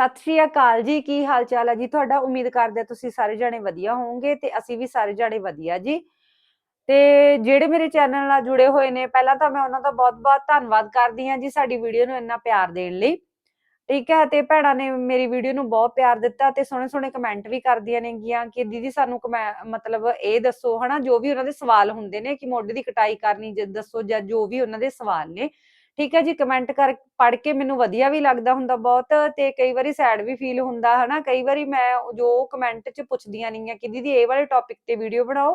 ਸਤਿ ਸ਼੍ਰੀ ਅਕਾਲ ਜੀ, ਕੀ ਹਾਲ ਚਾਲ ਹੈ ਜੀ? ਤੁਹਾਡਾ ਉਮੀਦ ਕਰਦੇ ਤੁਸੀਂ ਸਾਰੇ ਜਣੇ ਵਧੀਆ ਹੋਵੋਗੇ ਤੇ ਅਸੀਂ ਵੀ ਸਾਰੇ ਜਣੇ ਵਧੀਆ ਜੀ। ਤੇ ਜਿਹੜੇ ਮੇਰੇ ਚੈਨਲ ਨਾਲ ਜੁੜੇ ਹੋਏ ਨੇ, ਪਹਿਲਾਂ ਤਾਂ ਮੈਂ ਉਹਨਾਂ ਦਾ ਬਹੁਤ-ਬਹੁਤ ਧੰਨਵਾਦ ਕਰਦੀ ਹਾਂ ਜੀ ਸਾਡੀ ਵੀਡੀਓ ਨੂੰ ਇੰਨਾ ਪਿਆਰ ਦੇਣ ਲਈ। ਠੀਕ ਹੈ, ਤੇ ਭੈਣਾਂ ਨੇ ਮੇਰੀ ਵੀਡੀਓ ਨੂੰ ਬਹੁਤ ਪਿਆਰ ਦਿੱਤਾ ਤੇ ਸੋਹਣੇ ਸੋਹਣੇ ਕਮੈਂਟ ਵੀ ਕਰਦੀਆਂ ਨੇਗੀਆਂ ਕਿ ਦੀਦੀ ਸਾਨੂੰ ਕਮੈ- ਮਤਲਬ ਇਹ ਦੱਸੋ, ਹਨਾ, ਜੋ ਵੀ ਉਹਨਾਂ ਦੇ ਸਵਾਲ ਹੁੰਦੇ ਨੇ ਕਿ ਮੋਢੇ ਦੀ ਕਟਾਈ ਕਰਨੀ ਜ- ਦੱਸੋ ਜਾਂ ਜੋ ਵੀ ਉਹਨਾਂ ਦੇ ਸਵਾਲ ਨੇ ਠੀਕ ਹੈ ਜੀ ਕਮੈਂਟ ਕਰ, ਪੜ੍ਹ ਕੇ ਮੈਨੂੰ ਵਧੀਆ ਵੀ ਲੱਗਦਾ ਹੁੰਦਾ ਬਹੁਤ ਤੇ ਕਈ ਵਾਰੀ ਸੈਡ ਵੀ ਫੀਲ ਹੁੰਦਾ, ਹਨਾ? ਕਈ ਵਾਰੀ ਮੈਂ ਜੋ ਕਮੈਂਟ 'ਚ ਪੁੱਛਦੀਆਂ ਨਹੀਂ ਆ ਕਿ ਦੀਦੀ ਇਹ ਵਾਲੇ ਟੌਪਿਕ ਤੇ ਵੀਡੀਓ ਬਣਾਓ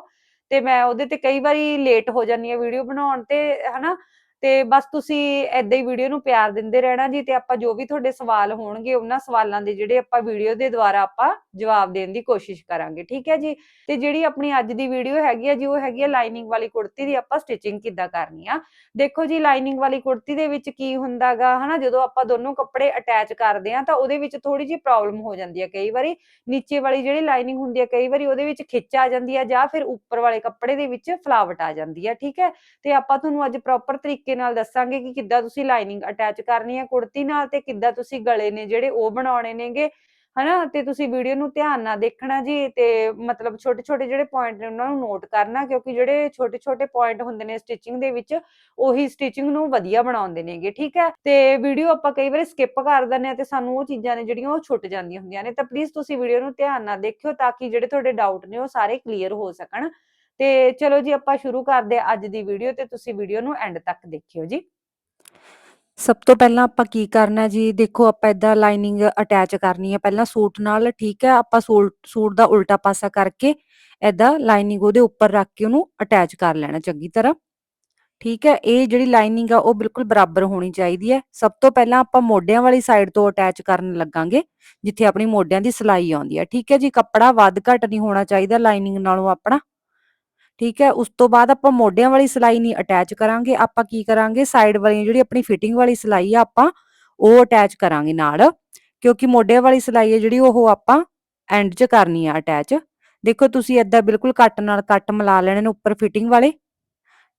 ਤੇ ਮੈਂ ਉਹਦੇ ਤੇ ਕਈ ਵਾਰੀ ਲੇਟ ਹੋ ਜਾਂਦੀ ਆ ਵੀਡੀਓ ਬਣਾਉਣ ਤੇ, ਹਨਾ? ਤੇ ਬਸ ਤੁਸੀਂ ਏਦਾਂ ਹੀ ਵੀਡੀਓ ਨੂੰ ਪਿਆਰ ਦਿੰਦੇ ਰਹਿਣਾ ਜੀ ਤੇ ਆਪਾਂ ਜੋ ਵੀ ਤੁਹਾਡੇ ਸਵਾਲ ਹੋਣਗੇ, ਉਹਨਾਂ ਸਵਾਲਾਂ ਦੇ ਜਿਹੜੇ ਆਪਾਂ ਵੀਡੀਓ ਦੇ ਦੁਆਰਾ ਆਪਾਂ ਜਵਾਬ ਦੇਣ ਦੀ ਕੋਸ਼ਿਸ਼ ਕਰਾਂਗੇ, ਠੀਕ ਹੈ ਜੀ? ਤੇ ਜਿਹੜੀ ਆਪਣੀ ਅੱਜ ਦੀ ਵੀਡੀਓ ਹੈਗੀ ਆ ਜੀ, ਉਹ ਹੈਗੀ ਆ ਲਾਈਨਿੰਗ ਵਾਲੀ ਕੁੜਤੀ ਦੀ, ਆਪਾਂ ਸਟਿਚਿੰਗ ਕਿੱਦਾਂ ਕਰਨੀ ਆ? ਦੇਖੋ ਜੀ ਲਾਈਨਿੰਗ ਵਾਲੀ ਕੁੜਤੀ ਦੇ ਵਿੱਚ ਕੀ ਹੁੰਦਾਗਾ ਹਨਾ? ਜਦੋਂ ਆਪਾਂ ਦੋਨੋਂ ਕੱਪੜੇ ਅਟੈਚ ਕਰਦੇ ਆ, ਤਾਂ ਉਹਦੇ ਵਿੱਚ ਥੋੜੀ ਜਿਹੀ ਪ੍ਰੋਬਲਮ ਹੋ ਜਾਂਦੀ ਹੈ ਕਈ ਵਾਰੀ। ਨੀਚੇ ਵਾਲੀ ਜਿਹੜੀ ਲਾਈਨਿੰਗ ਹੁੰਦੀ ਹੈ ਕਈ ਵਾਰੀ ਉਹਦੇ ਵਿੱਚ ਖਿੱਚ ਆ ਜਾਂਦੀ ਹੈ ਜਾਂ ਫਿਰ ਉੱਪਰ ਵਾਲੇ ਕੱਪੜੇ ਦੇ ਵਿੱਚ ਫਲਾਵਟ ਆ ਜਾਂਦੀ ਹੈ ਠੀਕ ਹੈ? ਤੇ ਆਪਾਂ ਤੁਹਾਨੂੰ ਅੱਜ ਪ੍ਰੋਪਰ ਤਰੀਕੇ ਨਾਲ ਦੱਸਾਂਗੇ ਕਿ ਕਿੱਦਾਂ ਤੁਸੀਂ ਲਾਈਨਿੰਗ ਅਟੈਚ ਕਰਨੀ ਹੈ ਕੁੜਤੀ ਨਾਲ ਤੇ ਕਿੱਦਾਂ ਤੁਸੀਂ ਗਲੇ ਨੇ ਜਿਹੜੇ ਉਹ ਬਣਾਉਣੇ ਨੇਗੇ। ਹਨਾ? ਤੇ ਤੁਸੀਂ ਵੀਡੀਓ ਨੂੰ ਧਿਆਨ ਨਾਲ ਦੇਖਣਾ ਜੀ ਤੇ ਮਤਲਬ ਛੋਟੇ ਛੋਟੇ ਜਿਹੜੇ ਪੁਆਇੰਟ ਨੇ ਉਹਨਾਂ ਨੂੰ ਨੋਟ ਕਰਨਾ, ਕਿਉਂਕਿ ਜਿਹੜੇ ਛੋਟੇ ਛੋਟੇ ਪੁਆਇੰਟ ਹੁੰਦੇ ਨੇ ਸਟਿਚਿੰਗ ਦੇ ਵਿੱਚ, ਉਹੀ ਸਟਿਚਿੰਗ ਨੂੰ ਵਧੀਆ ਬਣਾਉਂਦੇ ਨੇਗੇ, ਠੀਕ ਹੈ? ਤੇ ਵੀਡੀਓ ਆਪਾਂ ਕਈ ਵਾਰੀ ਸਕਿਪ ਕਰ ਦਿੰਦੇ ਆ ਤੇ ਸਾਨੂੰ ਉਹ ਚੀਜ਼ਾਂ ਨੇ ਜਿਹੜੀਆਂ ਉਹ ਛੁੱਟ ਜਾਂਦੀਆਂ ਹੁੰਦੀਆਂ ਨੇ, ਤਾਂ ਪਲੀਜ਼ ਤੁਸੀਂ ਵੀਡੀਓ ਨੂੰ ਧਿਆਨ ਨਾਲ ਦੇਖਿਓ ਤਾਂ ਕਿ ਜਿਹੜੇ ਤੁਹਾਡੇ ਡਾਊਟ ਨੇ ਉਹ ਸਾਰੇ ਕਲੀਅਰ ਹੋ ਸਕਣ। ਤੇ ਚਲੋ ਜੀ ਆਪਾਂ ਸ਼ੁਰੂ ਕਰਦੇ ਹਾਂ ਅੱਜ ਦੀ ਵੀਡੀਓ ਤੇ ਤੁਸੀਂ ਵੀਡੀਓ ਨੂੰ ਐਂਡ ਤੱਕ ਦੇਖਿਓ ਜੀ। ਸਭ ਤੋਂ ਪਹਿਲਾਂ ਆਪਾਂ ਕੀ ਕਰਨਾ ਜੀ? ਦੇਖੋ, ਆਪਾਂ ਇਦਾਂ ਲਾਈਨਿੰਗ ਅਟੈਚ ਕਰਨੀ ਹੈ ਪਹਿਲਾਂ ਸੂਟ ਨਾਲ, ਠੀਕ ਹੈ? ਆਪਾਂ ਸੂਟ ਸੂਟ ਦਾ ਉਲਟਾ ਪਾਸਾ ਕਰਕੇ ਇਦਾਂ ਲਾਈਨਿੰਗ ਉਹਦੇ ਉੱਪਰ ਰੱਖ ਕੇ ਉਹਨੂੰ ਅਟੈਚ ਕਰ ਲੈਣਾ ਚੰਗੀ ਤਰ੍ਹਾਂ। ਠੀਕ ਹੈ? ਇਹ ਜਿਹੜੀ ਲਾਈਨਿੰਗ ਆ, ਉਹ ਬਿਲਕੁਲ ਬਰਾਬਰ ਹੋਣੀ ਚਾਹੀਦੀ ਹੈ। ਸਭ ਤੋਂ ਪਹਿਲਾਂ ਆਪਾਂ ਮੋਢਿਆਂ ਵਾਲੀ ਸਾਈਡ ਤੋਂ ਅਟੈਚ ਕਰਨ ਲੱਗਾਂਗੇ, ਜਿੱਥੇ ਆਪਣੀ ਮੋਢਿਆਂ ਦੀ ਸਿਲਾਈ ਆਉਂਦੀ ਹੈ ਠੀਕ ਹੈ ਜੀ? ਕੱਪੜਾ ਵੱਧ ਘੱਟ ਨਹੀਂ ਹੋਣਾ ਚਾਹੀਦਾ ਲਾਈਨਿੰਗ ਨਾਲੋਂ ਆਪਣਾ। ਠੀਕ ਹੈ, ਉਸ ਤੋਂ ਬਾਅਦ ਆਪਾਂ ਮੋਢਿਆਂ ਵਾਲੀ ਸਿਲਾਈ ਨਹੀਂ ਅਟੈਚ ਕਰਾਂਗੇ, ਆਪਾਂ ਕੀ ਕਰਾਂਗੇ ਸਾਈਡ ਵਾਲੀ ਜਿਹੜੀ ਆਪਣੀ ਫਿਟਿੰਗ ਵਾਲੀ ਸਿਲਾਈ ਆ ਆਪਾਂ, ਉਹ ਅਟੈਚ ਕਰਾਂਗੇ ਨਾਲ, ਕਿਉਂਕਿ ਮੋਢਿਆਂ ਵਾਲੀ ਸਿਲਾਈ ਹੈ ਜਿਹੜੀ ਉਹ ਆਪਾਂ ਐਂਡ 'ਚ ਕਰਨੀ ਆ ਅਟੈਚ ਦੇਖੋ ਤੁਸੀਂ ਏਦਾਂ ਬਿਲਕੁਲ ਕੱਟ ਨਾਲ ਕੱਟ ਮਿਲਾ ਲੈਣੇ ਨੇ ਉੱਪਰ ਫਿਟਿੰਗ ਵਾਲੇ,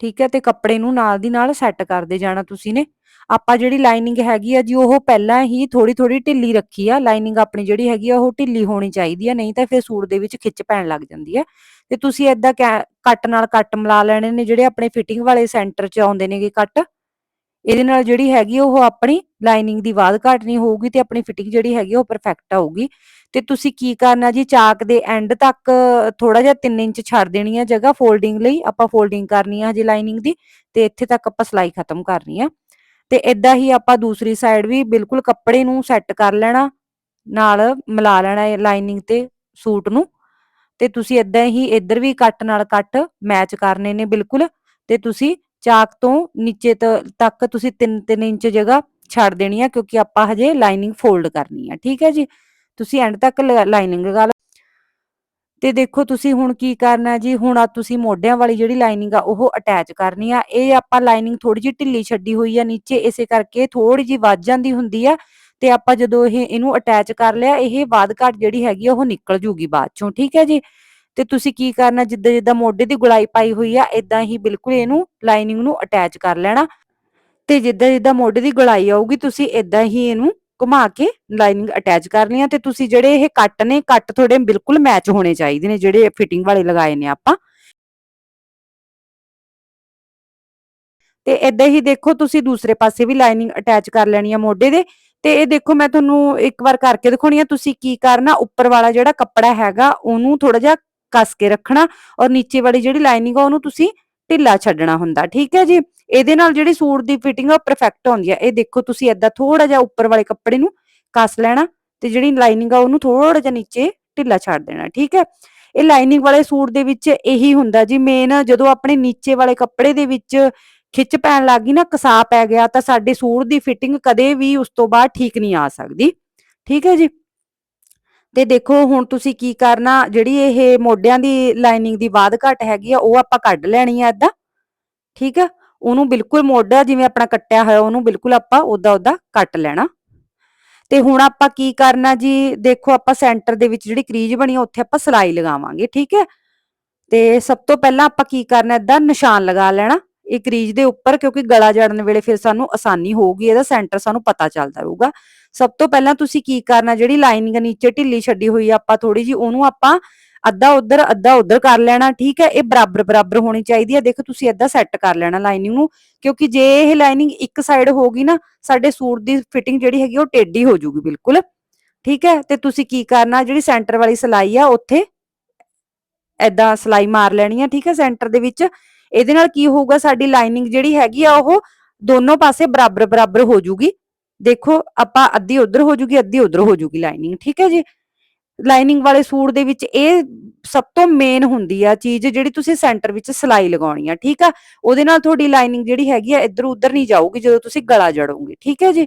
ਠੀਕ ਹੈ, ਤੇ ਕੱਪੜੇ ਨੂੰ ਨਾਲ ਦੀ ਨਾਲ ਸੈੱਟ ਕਰਦੇ ਜਾਣਾ ਤੁਸੀਂ ਨੇ। ਆਪਾਂ ਜਿਹੜੀ ਲਾਈਨਿੰਗ ਹੈਗੀ ਆ ਜੀ, ਉਹ ਪਹਿਲਾਂ ਹੀ ਥੋੜੀ ਥੋੜੀ ਢਿੱਲੀ ਰੱਖੀ ਆ। ਲਾਈਨਿੰਗ ਆਪਣੀ ਜਿਹੜੀ ਹੈਗੀ ਆ, ਉਹ ਢਿੱਲੀ ਹੋਣੀ ਚਾਹੀਦੀ ਆ, ਨਹੀਂ ਤਾਂ ਫਿਰ ਸੂਟ ਦੇ ਵਿੱਚ ਖਿੱਚ ਪੈਣ ਲੱਗ ਜਾਂਦੀ ਹੈ ਤੇ ਤੁਸੀਂ ਏਦਾਂ ਕੱਟ ਨਾਲ ਕੱਟ ਮਿਲਾ ਲੈਣੇ ਨੇ ਜਿਹੜੇ ਆਪਣੇ ਫਿਟਿੰਗ ਵਾਲੇ ਸੈਂਟਰ 'ਚ ਆਉਂਦੇ ਨੇਗੇ ਕੱਟ। ਇਹਦੇ ਨਾਲ ਜਿਹੜੀ ਹੈਗੀ ਉਹ ਆਪਣੀ ਲਾਈਨਿੰਗ ਦੀ ਵਾਧ ਘਾਟ ਨਹੀਂ ਹੋਊਗੀ ਤੇ ਆਪਣੀ ਫਿਟਿੰਗ ਜਿਹੜੀ ਹੈਗੀ ਉਹ ਪਰਫੈਕਟ ਆਊਗੀ। ਤੇ ਤੁਸੀਂ ਕੀ ਕਰਨਾ ਜੀ, ਚਾਕ ਦੇ ਐਂਡ ਤੱਕ ਥੋੜਾ ਜਿਹਾ 3 ਇੰਚ ਛੱਡ ਦੇਣੀ ਹੈ ਜਗ੍ਹਾ। ਫੋਲਡਿੰਗ ਲਈ ਆਪਾਂ ਫੋਲਡਿੰਗ ਕਰਨੀ ਹੈ ਹਜੇ ਲਾਈਨਿੰਗ ਦੀ ਤੇ ਇੱਥੇ ਤੱਕ ਆਪਾਂ ਸਲਾਈ ਖਤਮ ਕਰਨੀ ਆ। ਤੇ ਇਦਾਂ ਹੀ ਆਪਾਂ ਦੂਸਰੀ ਸਾਈਡ ਵੀ ਬਿਲਕੁਲ ਕੱਪੜੇ ਨੂੰ ਸੈੱਟ ਕਰ ਲੈਣਾ, ਨਾਲ ਮਿਲਾ ਲੈਣਾ ਲਾਈਨਿੰਗ ਤੇ ਸੂਟ ਨੂੰ। ਤੇ ਤੁਸੀਂ ਇਦਾਂ ਹੀ ਇੱਧਰ ਵੀ ਕੱਟ ਨਾਲ ਕੱਟ ਮੈਚ ਕਰਨੇ ਨੇ ਬਿਲਕੁਲ। ਤੇ ਤੁਸੀਂ ਚਾਕ ਤੋਂ ਨੀਚੇ ਤੱਕ ਤੁਸੀਂ 3-3 ਇੰਚ ਜਗ੍ਹਾ ਛੱਡ ਦੇਣੀ ਆ, ਕਿਉਂਕਿ ਆਪਾਂ ਹਜੇ ਲਾਈਨਿੰਗ ਫੋਲਡ ਕਰਨੀ ਆ, ਠੀਕ ਹੈ ਜੀ? ਤੁਸੀਂ ਐਂਡ ਤੱਕ ਲਾਈਨਿੰਗ ਲਗਾ ਤੇ ਦੇਖੋ ਤੁਸੀਂ ਹੁਣ ਕੀ ਕਰਨਾ ਜੀ, ਹੁਣ ਆ ਤੁਸੀਂ ਮੋਢਿਆਂ ਵਾਲੀ ਜਿਹੜੀ ਲਾਈਨਿੰਗ ਆ ਉਹ ਅਟੈਚ ਕਰਨੀ ਆ, ਇਹ ਆਪਾਂ ਲਾਈਨਿੰਗ ਥੋੜੀ ਜਿਹੀ ਢਿੱਲੀ ਛੱਡੀ ਹੋਈ ਆ ਨੀਚੇ, ਇਸੇ ਕਰਕੇ ਥੋੜੀ ਜਿਹੀ ਵੱਜ ਜਾਂਦੀ ਹੁੰਦੀ ਆ ਤੇ ਆਪਾਂ ਜਦੋਂ ਇਹ, ਇਹਨੂੰ ਅਟੈਚ ਕਰ ਲਿਆ, ਇਹ ਬਾਦ ਘਟ ਜਿਹੜੀ ਹੈਗੀ ਉਹ ਨਿਕਲ ਜੂਗੀ ਬਾਅਦ ਚੋਂ, ਠੀਕ ਹੈ ਜੀ? ਤੇ ਤੁਸੀਂ ਕੀ ਕਰਨਾ, ਜਿੱਦਾਂ ਜਿੱਦਾਂ ਮੋਢੇ ਦੀ ਗੁਲਾਈ ਪਾਈ ਹੋਈ ਆ ਇਦਾਂ ਹੀ ਬਿਲਕੁਲ ਇਹਨੂੰ ਲਾਈਨਿੰਗ ਨੂੰ ਅਟੈਚ ਕਰ ਲੈਣਾ ਤੇ ਜਿੱਦਾਂ ਜਿੱਦਾਂ ਮੋਢੇ ਦੀ ਗੁਲਾਈ ਆਊਗੀ, ਤੁਸੀਂ ਇਦਾਂ ਹੀ ਇਹਨੂੰ ਘੁਮਾ ਕੇ ਲਾਈਨਿੰਗ ਅਟੈਚ ਕਰਨੀ ਆ ਤੇ ਤੁਸੀਂ ਜਿਹੜੇ ਇਹ ਕੱਟ ਨੇ, ਕੱਟ ਤੁਹਾਡੇ ਬਿਲਕੁਲ ਮੈਚ ਹੋਣੇ ਚਾਹੀਦੇ ਨੇ, ਜਿਹੜੇ ਫਿਟਿੰਗ ਵਾਲੇ ਲਗਾਏ ਨੇ ਆਪਾਂ। ਤੇ ਇਦਾਂ ਹੀ ਦੇਖੋ, ਤੁਸੀਂ ਦੂਸਰੇ ਪਾਸੇ ਵੀ ਲਾਈਨਿੰਗ ਅਟੈਚ ਕਰ ਲੈਣੀ ਆ ਮੋਢੇ ਦੇ। ਤੇ ਇਹ ਦੇਖੋ, ਮੈਂ ਤੁਹਾਨੂੰ ਇੱਕ ਵਾਰ ਕਰਕੇ ਦਿਖਾਉਣੀ ਆ, ਤੁਸੀਂ ਕੀ ਕਰਨਾ, ਉੱਪਰ ਵਾਲਾ ਜਿਹੜਾ ਕੱਪੜਾ ਹੈਗਾ, ਉਹਨੂੰ ਥੋੜਾ ਜਿਹਾ ਕੱਸ ਕੇ ਰੱਖਣਾ ਔਰ ਨੀਚੇ ਵਾਲੀ ਜਿਹੜੀ ਲਾਈਨਿੰਗ ਆ, ਉਹਨੂੰ ਤੁਸੀਂ ਢਿੱਲਾ ਛੱਡਣਾ ਹੁੰਦਾ, ਠੀਕ ਹੈ ਜੀ? ਇਹਦੇ ਨਾਲ ਜਿਹੜੀ ਸੂਟ ਦੀ ਫਿਟਿੰਗ ਆ ਪਰਫੈਕਟ ਹੁੰਦੀ ਆ। ਇਹ ਦੇਖੋ ਤੁਸੀਂ ਏਦਾਂ ਥੋੜਾ ਜਿਹਾ ਉੱਪਰ ਵਾਲੇ ਕੱਪੜੇ ਨੂੰ ਕੱਸ ਲੈਣਾ ਤੇ ਜਿਹੜੀ ਲਾਈਨਿੰਗ ਆ ਉਹਨੂੰ ਥੋੜਾ ਜਿਹਾ ਨੀਚੇ ਢਿੱਲਾ ਛੱਡ ਦੇਣਾ, ਠੀਕ ਹੈ? ਇਹ ਲਾਈਨਿੰਗ ਵਾਲੇ ਸੂਟ ਦੇ ਵਿੱਚ ਇਹੀ ਹੁੰਦਾ ਜੀ ਮੇਨ ਜਦੋਂ ਆਪਣੇ ਨੀਚੇ ਵਾਲੇ ਕੱਪੜੇ ਦੇ ਵਿੱਚ ਖਿੱਚ ਪੈਣ ਲੱਗੀ ਨਾ, ਕਸਾ ਪੈ ਗਿਆ ਤਾਂ ਸਾਡੇ ਸੂਟ ਦੀ ਫਿਟਿੰਗ ਕਦੇ ਵੀ ਉਸ ਤੋਂ ਬਾਅਦ ਠੀਕ ਨਹੀਂ ਆ ਸਕਦੀ, ਠੀਕ ਹੈ ਜੀ? ਤੇ ਦੇਖੋ ਹੁਣ ਤੁਸੀਂ ਕੀ ਕਰਨਾ, ਜਿਹੜੀ ਇਹ ਮੋਢਿਆਂ ਦੀ ਲਾਈਨਿੰਗ ਦੀ ਬਾਦ ਘਟ ਹੈਗੀ ਆ, ਉਹ ਆਪਾਂ ਕੱਢ ਲੈਣੀ ਆ ਏਦਾਂ, ਠੀਕ ਆ? ਉਹਨੂੰ ਬਿਲਕੁਲ ਮੋਢਾ ਜਿਵੇਂ ਆਪਣਾ ਕੱਟਿਆ ਹੋਇਆ, ਉਹਨੂੰ ਬਿਲਕੁਲ ਆਪਾਂ ਉਦਾਂ ਉਦਾਂ ਕੱਟ ਲੈਣਾ। ਤੇ ਹੁਣ ਆਪਾਂ ਕੀ ਕਰਨਾ ਜੀ, ਦੇਖੋ ਆਪਾਂ ਸੈਂਟਰ ਦੇ ਵਿੱਚ ਜਿਹੜੀ ਕਰੀਜ ਬਣੀ ਉੱਥੇ ਆਪਾਂ ਸਲਾਈ ਲਗਾਵਾਂਗੇ, ਠੀਕ ਹੈ ਤੇ ਸਭ ਤੋਂ ਪਹਿਲਾਂ ਆਪਾਂ ਕੀ ਕਰਨਾ, ਏਦਾਂ ਨਿਸ਼ਾਨ ਲਗਾ ਲੈਣਾ। ਇਹ ਕਰੀਜ਼ ਦੇ ਉੱਪਰ, ਕਿਉਂਕਿ ਗਲਾ ਜੜਨ ਵੇਲੇ ਫਿਰ ਸਾਨੂੰ ਆਸਾਨੀ ਹੋਊਗੀ, ਇਹਦਾ ਸੈਂਟਰ ਸਾਨੂੰ ਪਤਾ ਚੱਲਦਾ ਰਹੂਗਾ। ਸਭ ਤੋਂ ਪਹਿਲਾਂ ਤੁਸੀਂ ਕੀ ਕਰਨਾ, ਜਿਹੜੀ ਲਾਈਨਿੰਗ ਨੀਚੇ ਢਿੱਲੀ ਛੱਡੀ ਹੋਈ ਆ, ਆਪਾਂ ਥੋੜੀ ਜੀ ਉਹਨੂੰ ਆਪਾਂ ਅੱਧਾ ਉਧਰ ਅੱਧਾ ਉਧਰ ਕਰ ਲੈਣਾ, ਠੀਕ ਹੈ? ਇਹ ਬਰਾਬਰ ਬਰਾਬਰ ਹੋਣੀ ਚਾਹੀਦੀ ਹੈ ਦੇਖੋ, ਤੁਸੀਂ ਏਦਾਂ ਸੈੱਟ ਕਰ ਲੈਣਾ ਲਾਈਨਿੰਗ ਨੂੰ, ਕਿਉਂਕਿ ਜੇ ਇਹ ਲਾਈਨਿੰਗ ਇੱਕ ਸਾਈਡ ਹੋਗੀ ਨਾ, ਸਾਡੇ ਸੂਟ ਦੀ ਫਿਟਿੰਗ ਜਿਹੜੀ ਹੈਗੀ ਉਹ ਟੇਢੀ ਹੋ ਜਾਊਗੀ, ਬਿਲਕੁਲ। ਠੀਕ ਹੈ? ਤੇ ਤੁਸੀਂ ਕੀ ਕਰਨਾ, ਜਿਹੜੀ ਸੈਂਟਰ ਵਾਲੀ ਸਲਾਈ ਆ, ਉੱਥੇ ਏਦਾਂ ਸਲਾਈ ਮਾਰ ਲੈਣੀ ਆ, ਠੀਕ ਹੈ? ਸੈਂਟਰ ਦੇ ਵਿੱਚ ਇਹਦੇ ਨਾਲ ਕੀ ਹੋਊਗਾ, ਸਾਡੀ ਲਾਈਨਿੰਗ ਜਿਹੜੀ ਹੈਗੀ ਆ, ਉਹ ਦੋਨੋਂ ਪਾਸੇ ਬਰਾਬਰ ਬਰਾਬਰ ਹੋ ਜਾਊਗੀ ਦੇਖੋ, ਆਪਾਂ ਅੱਧੀ ਉਧਰ ਹੋ ਜਾਊਗੀ ਅੱਧੀ ਉਧਰ ਹੋ ਜਾਊਗੀ ਲਾਈਨਿੰਗ ਠੀਕ ਹੈ ਜੀ? ਲਾਈਨਿੰਗ ਵਾਲੇ ਸੂਟ ਦੇ ਵਿੱਚ ਇਹ ਸਭ ਤੋਂ ਮੇਨ ਹੁੰਦੀ ਆ ਚੀਜ਼ ਜਿਹੜੀ ਤੁਸੀਂ ਸੈਂਟਰ ਵਿੱਚ ਸਲਾਈ ਲਗਾਉਣੀ ਆ, ਠੀਕ ਆ? ਉਹਦੇ ਨਾਲ ਤੁਹਾਡੀ ਲਾਈਨਿੰਗ ਜਿਹੜੀ ਹੈਗੀ ਆ, ਇੱਧਰ ਉੱਧਰ ਨਹੀਂ ਜਾਊਗੀ, ਜਦੋਂ ਤੁਸੀਂ ਗਲਾ ਜੜੋਗੇ, ਠੀਕ ਹੈ ਜੀ?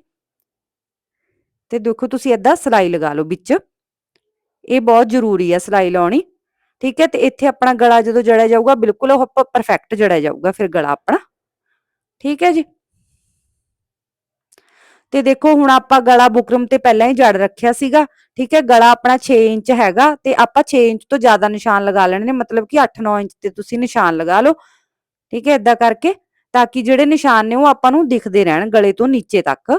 ਤੇ ਦੇਖੋ, ਤੁਸੀਂ ਏਦਾਂ ਸਲਾਈ ਲਗਾ ਲਓ ਵਿੱਚ। ਇਹ ਬਹੁਤ ਜ਼ਰੂਰੀ ਆ ਸਲਾਈ ਲਾਉਣੀ। ਠੀਕ ਹੈ, ਤੇ ਇੱਥੇ ਆਪਣਾ ਗਲਾ ਜਦੋਂ ਜੜਿਆ ਜਾਊਗਾ, ਬਿਲਕੁਲ ਉਹ ਪਰਫੈਕਟ ਜੜਿਆ ਜਾਊਗਾ ਫਿਰ ਗਲਾ ਆਪਣਾ। ਠੀਕ ਹੈ ਜੀ? ਤੇ ਦੇਖੋ, ਹੁਣ ਆਪਾਂ ਗਲਾ ਬੁਕਰਮ ਤੇ ਪਹਿਲਾਂ ਹੀ ਜੜ ਰੱਖਿਆ ਸੀਗਾ, ਠੀਕ ਹੈ, ਗਲਾ ਆਪਣਾ 6 ਇੰਚ ਹੈਗਾ, ਤੇ ਆਪਾਂ 6 ਇੰਚ ਤੋਂ ਜ਼ਿਆਦਾ ਨਿਸ਼ਾਨ ਲਗਾ ਲੈਣੇ ਨੇ, ਮਤਲਬ ਕਿ 8-9 ਇੰਚ ਤੇ ਤੁਸੀਂ ਨਿਸ਼ਾਨ ਲਗਾ ਲਓ। ਠੀਕ ਹੈ ਇਦਾਂ ਕਰਕੇ, ਤਾਂ ਕਿ ਜਿਹੜੇ ਨਿਸ਼ਾਨ ਨੇ ਉਹ ਆਪਾਂ ਨੂੰ ਦਿਖਦੇ ਰਹਿਣ ਗਲੇ ਤੋਂ ਨੀਚੇ ਤੱਕ,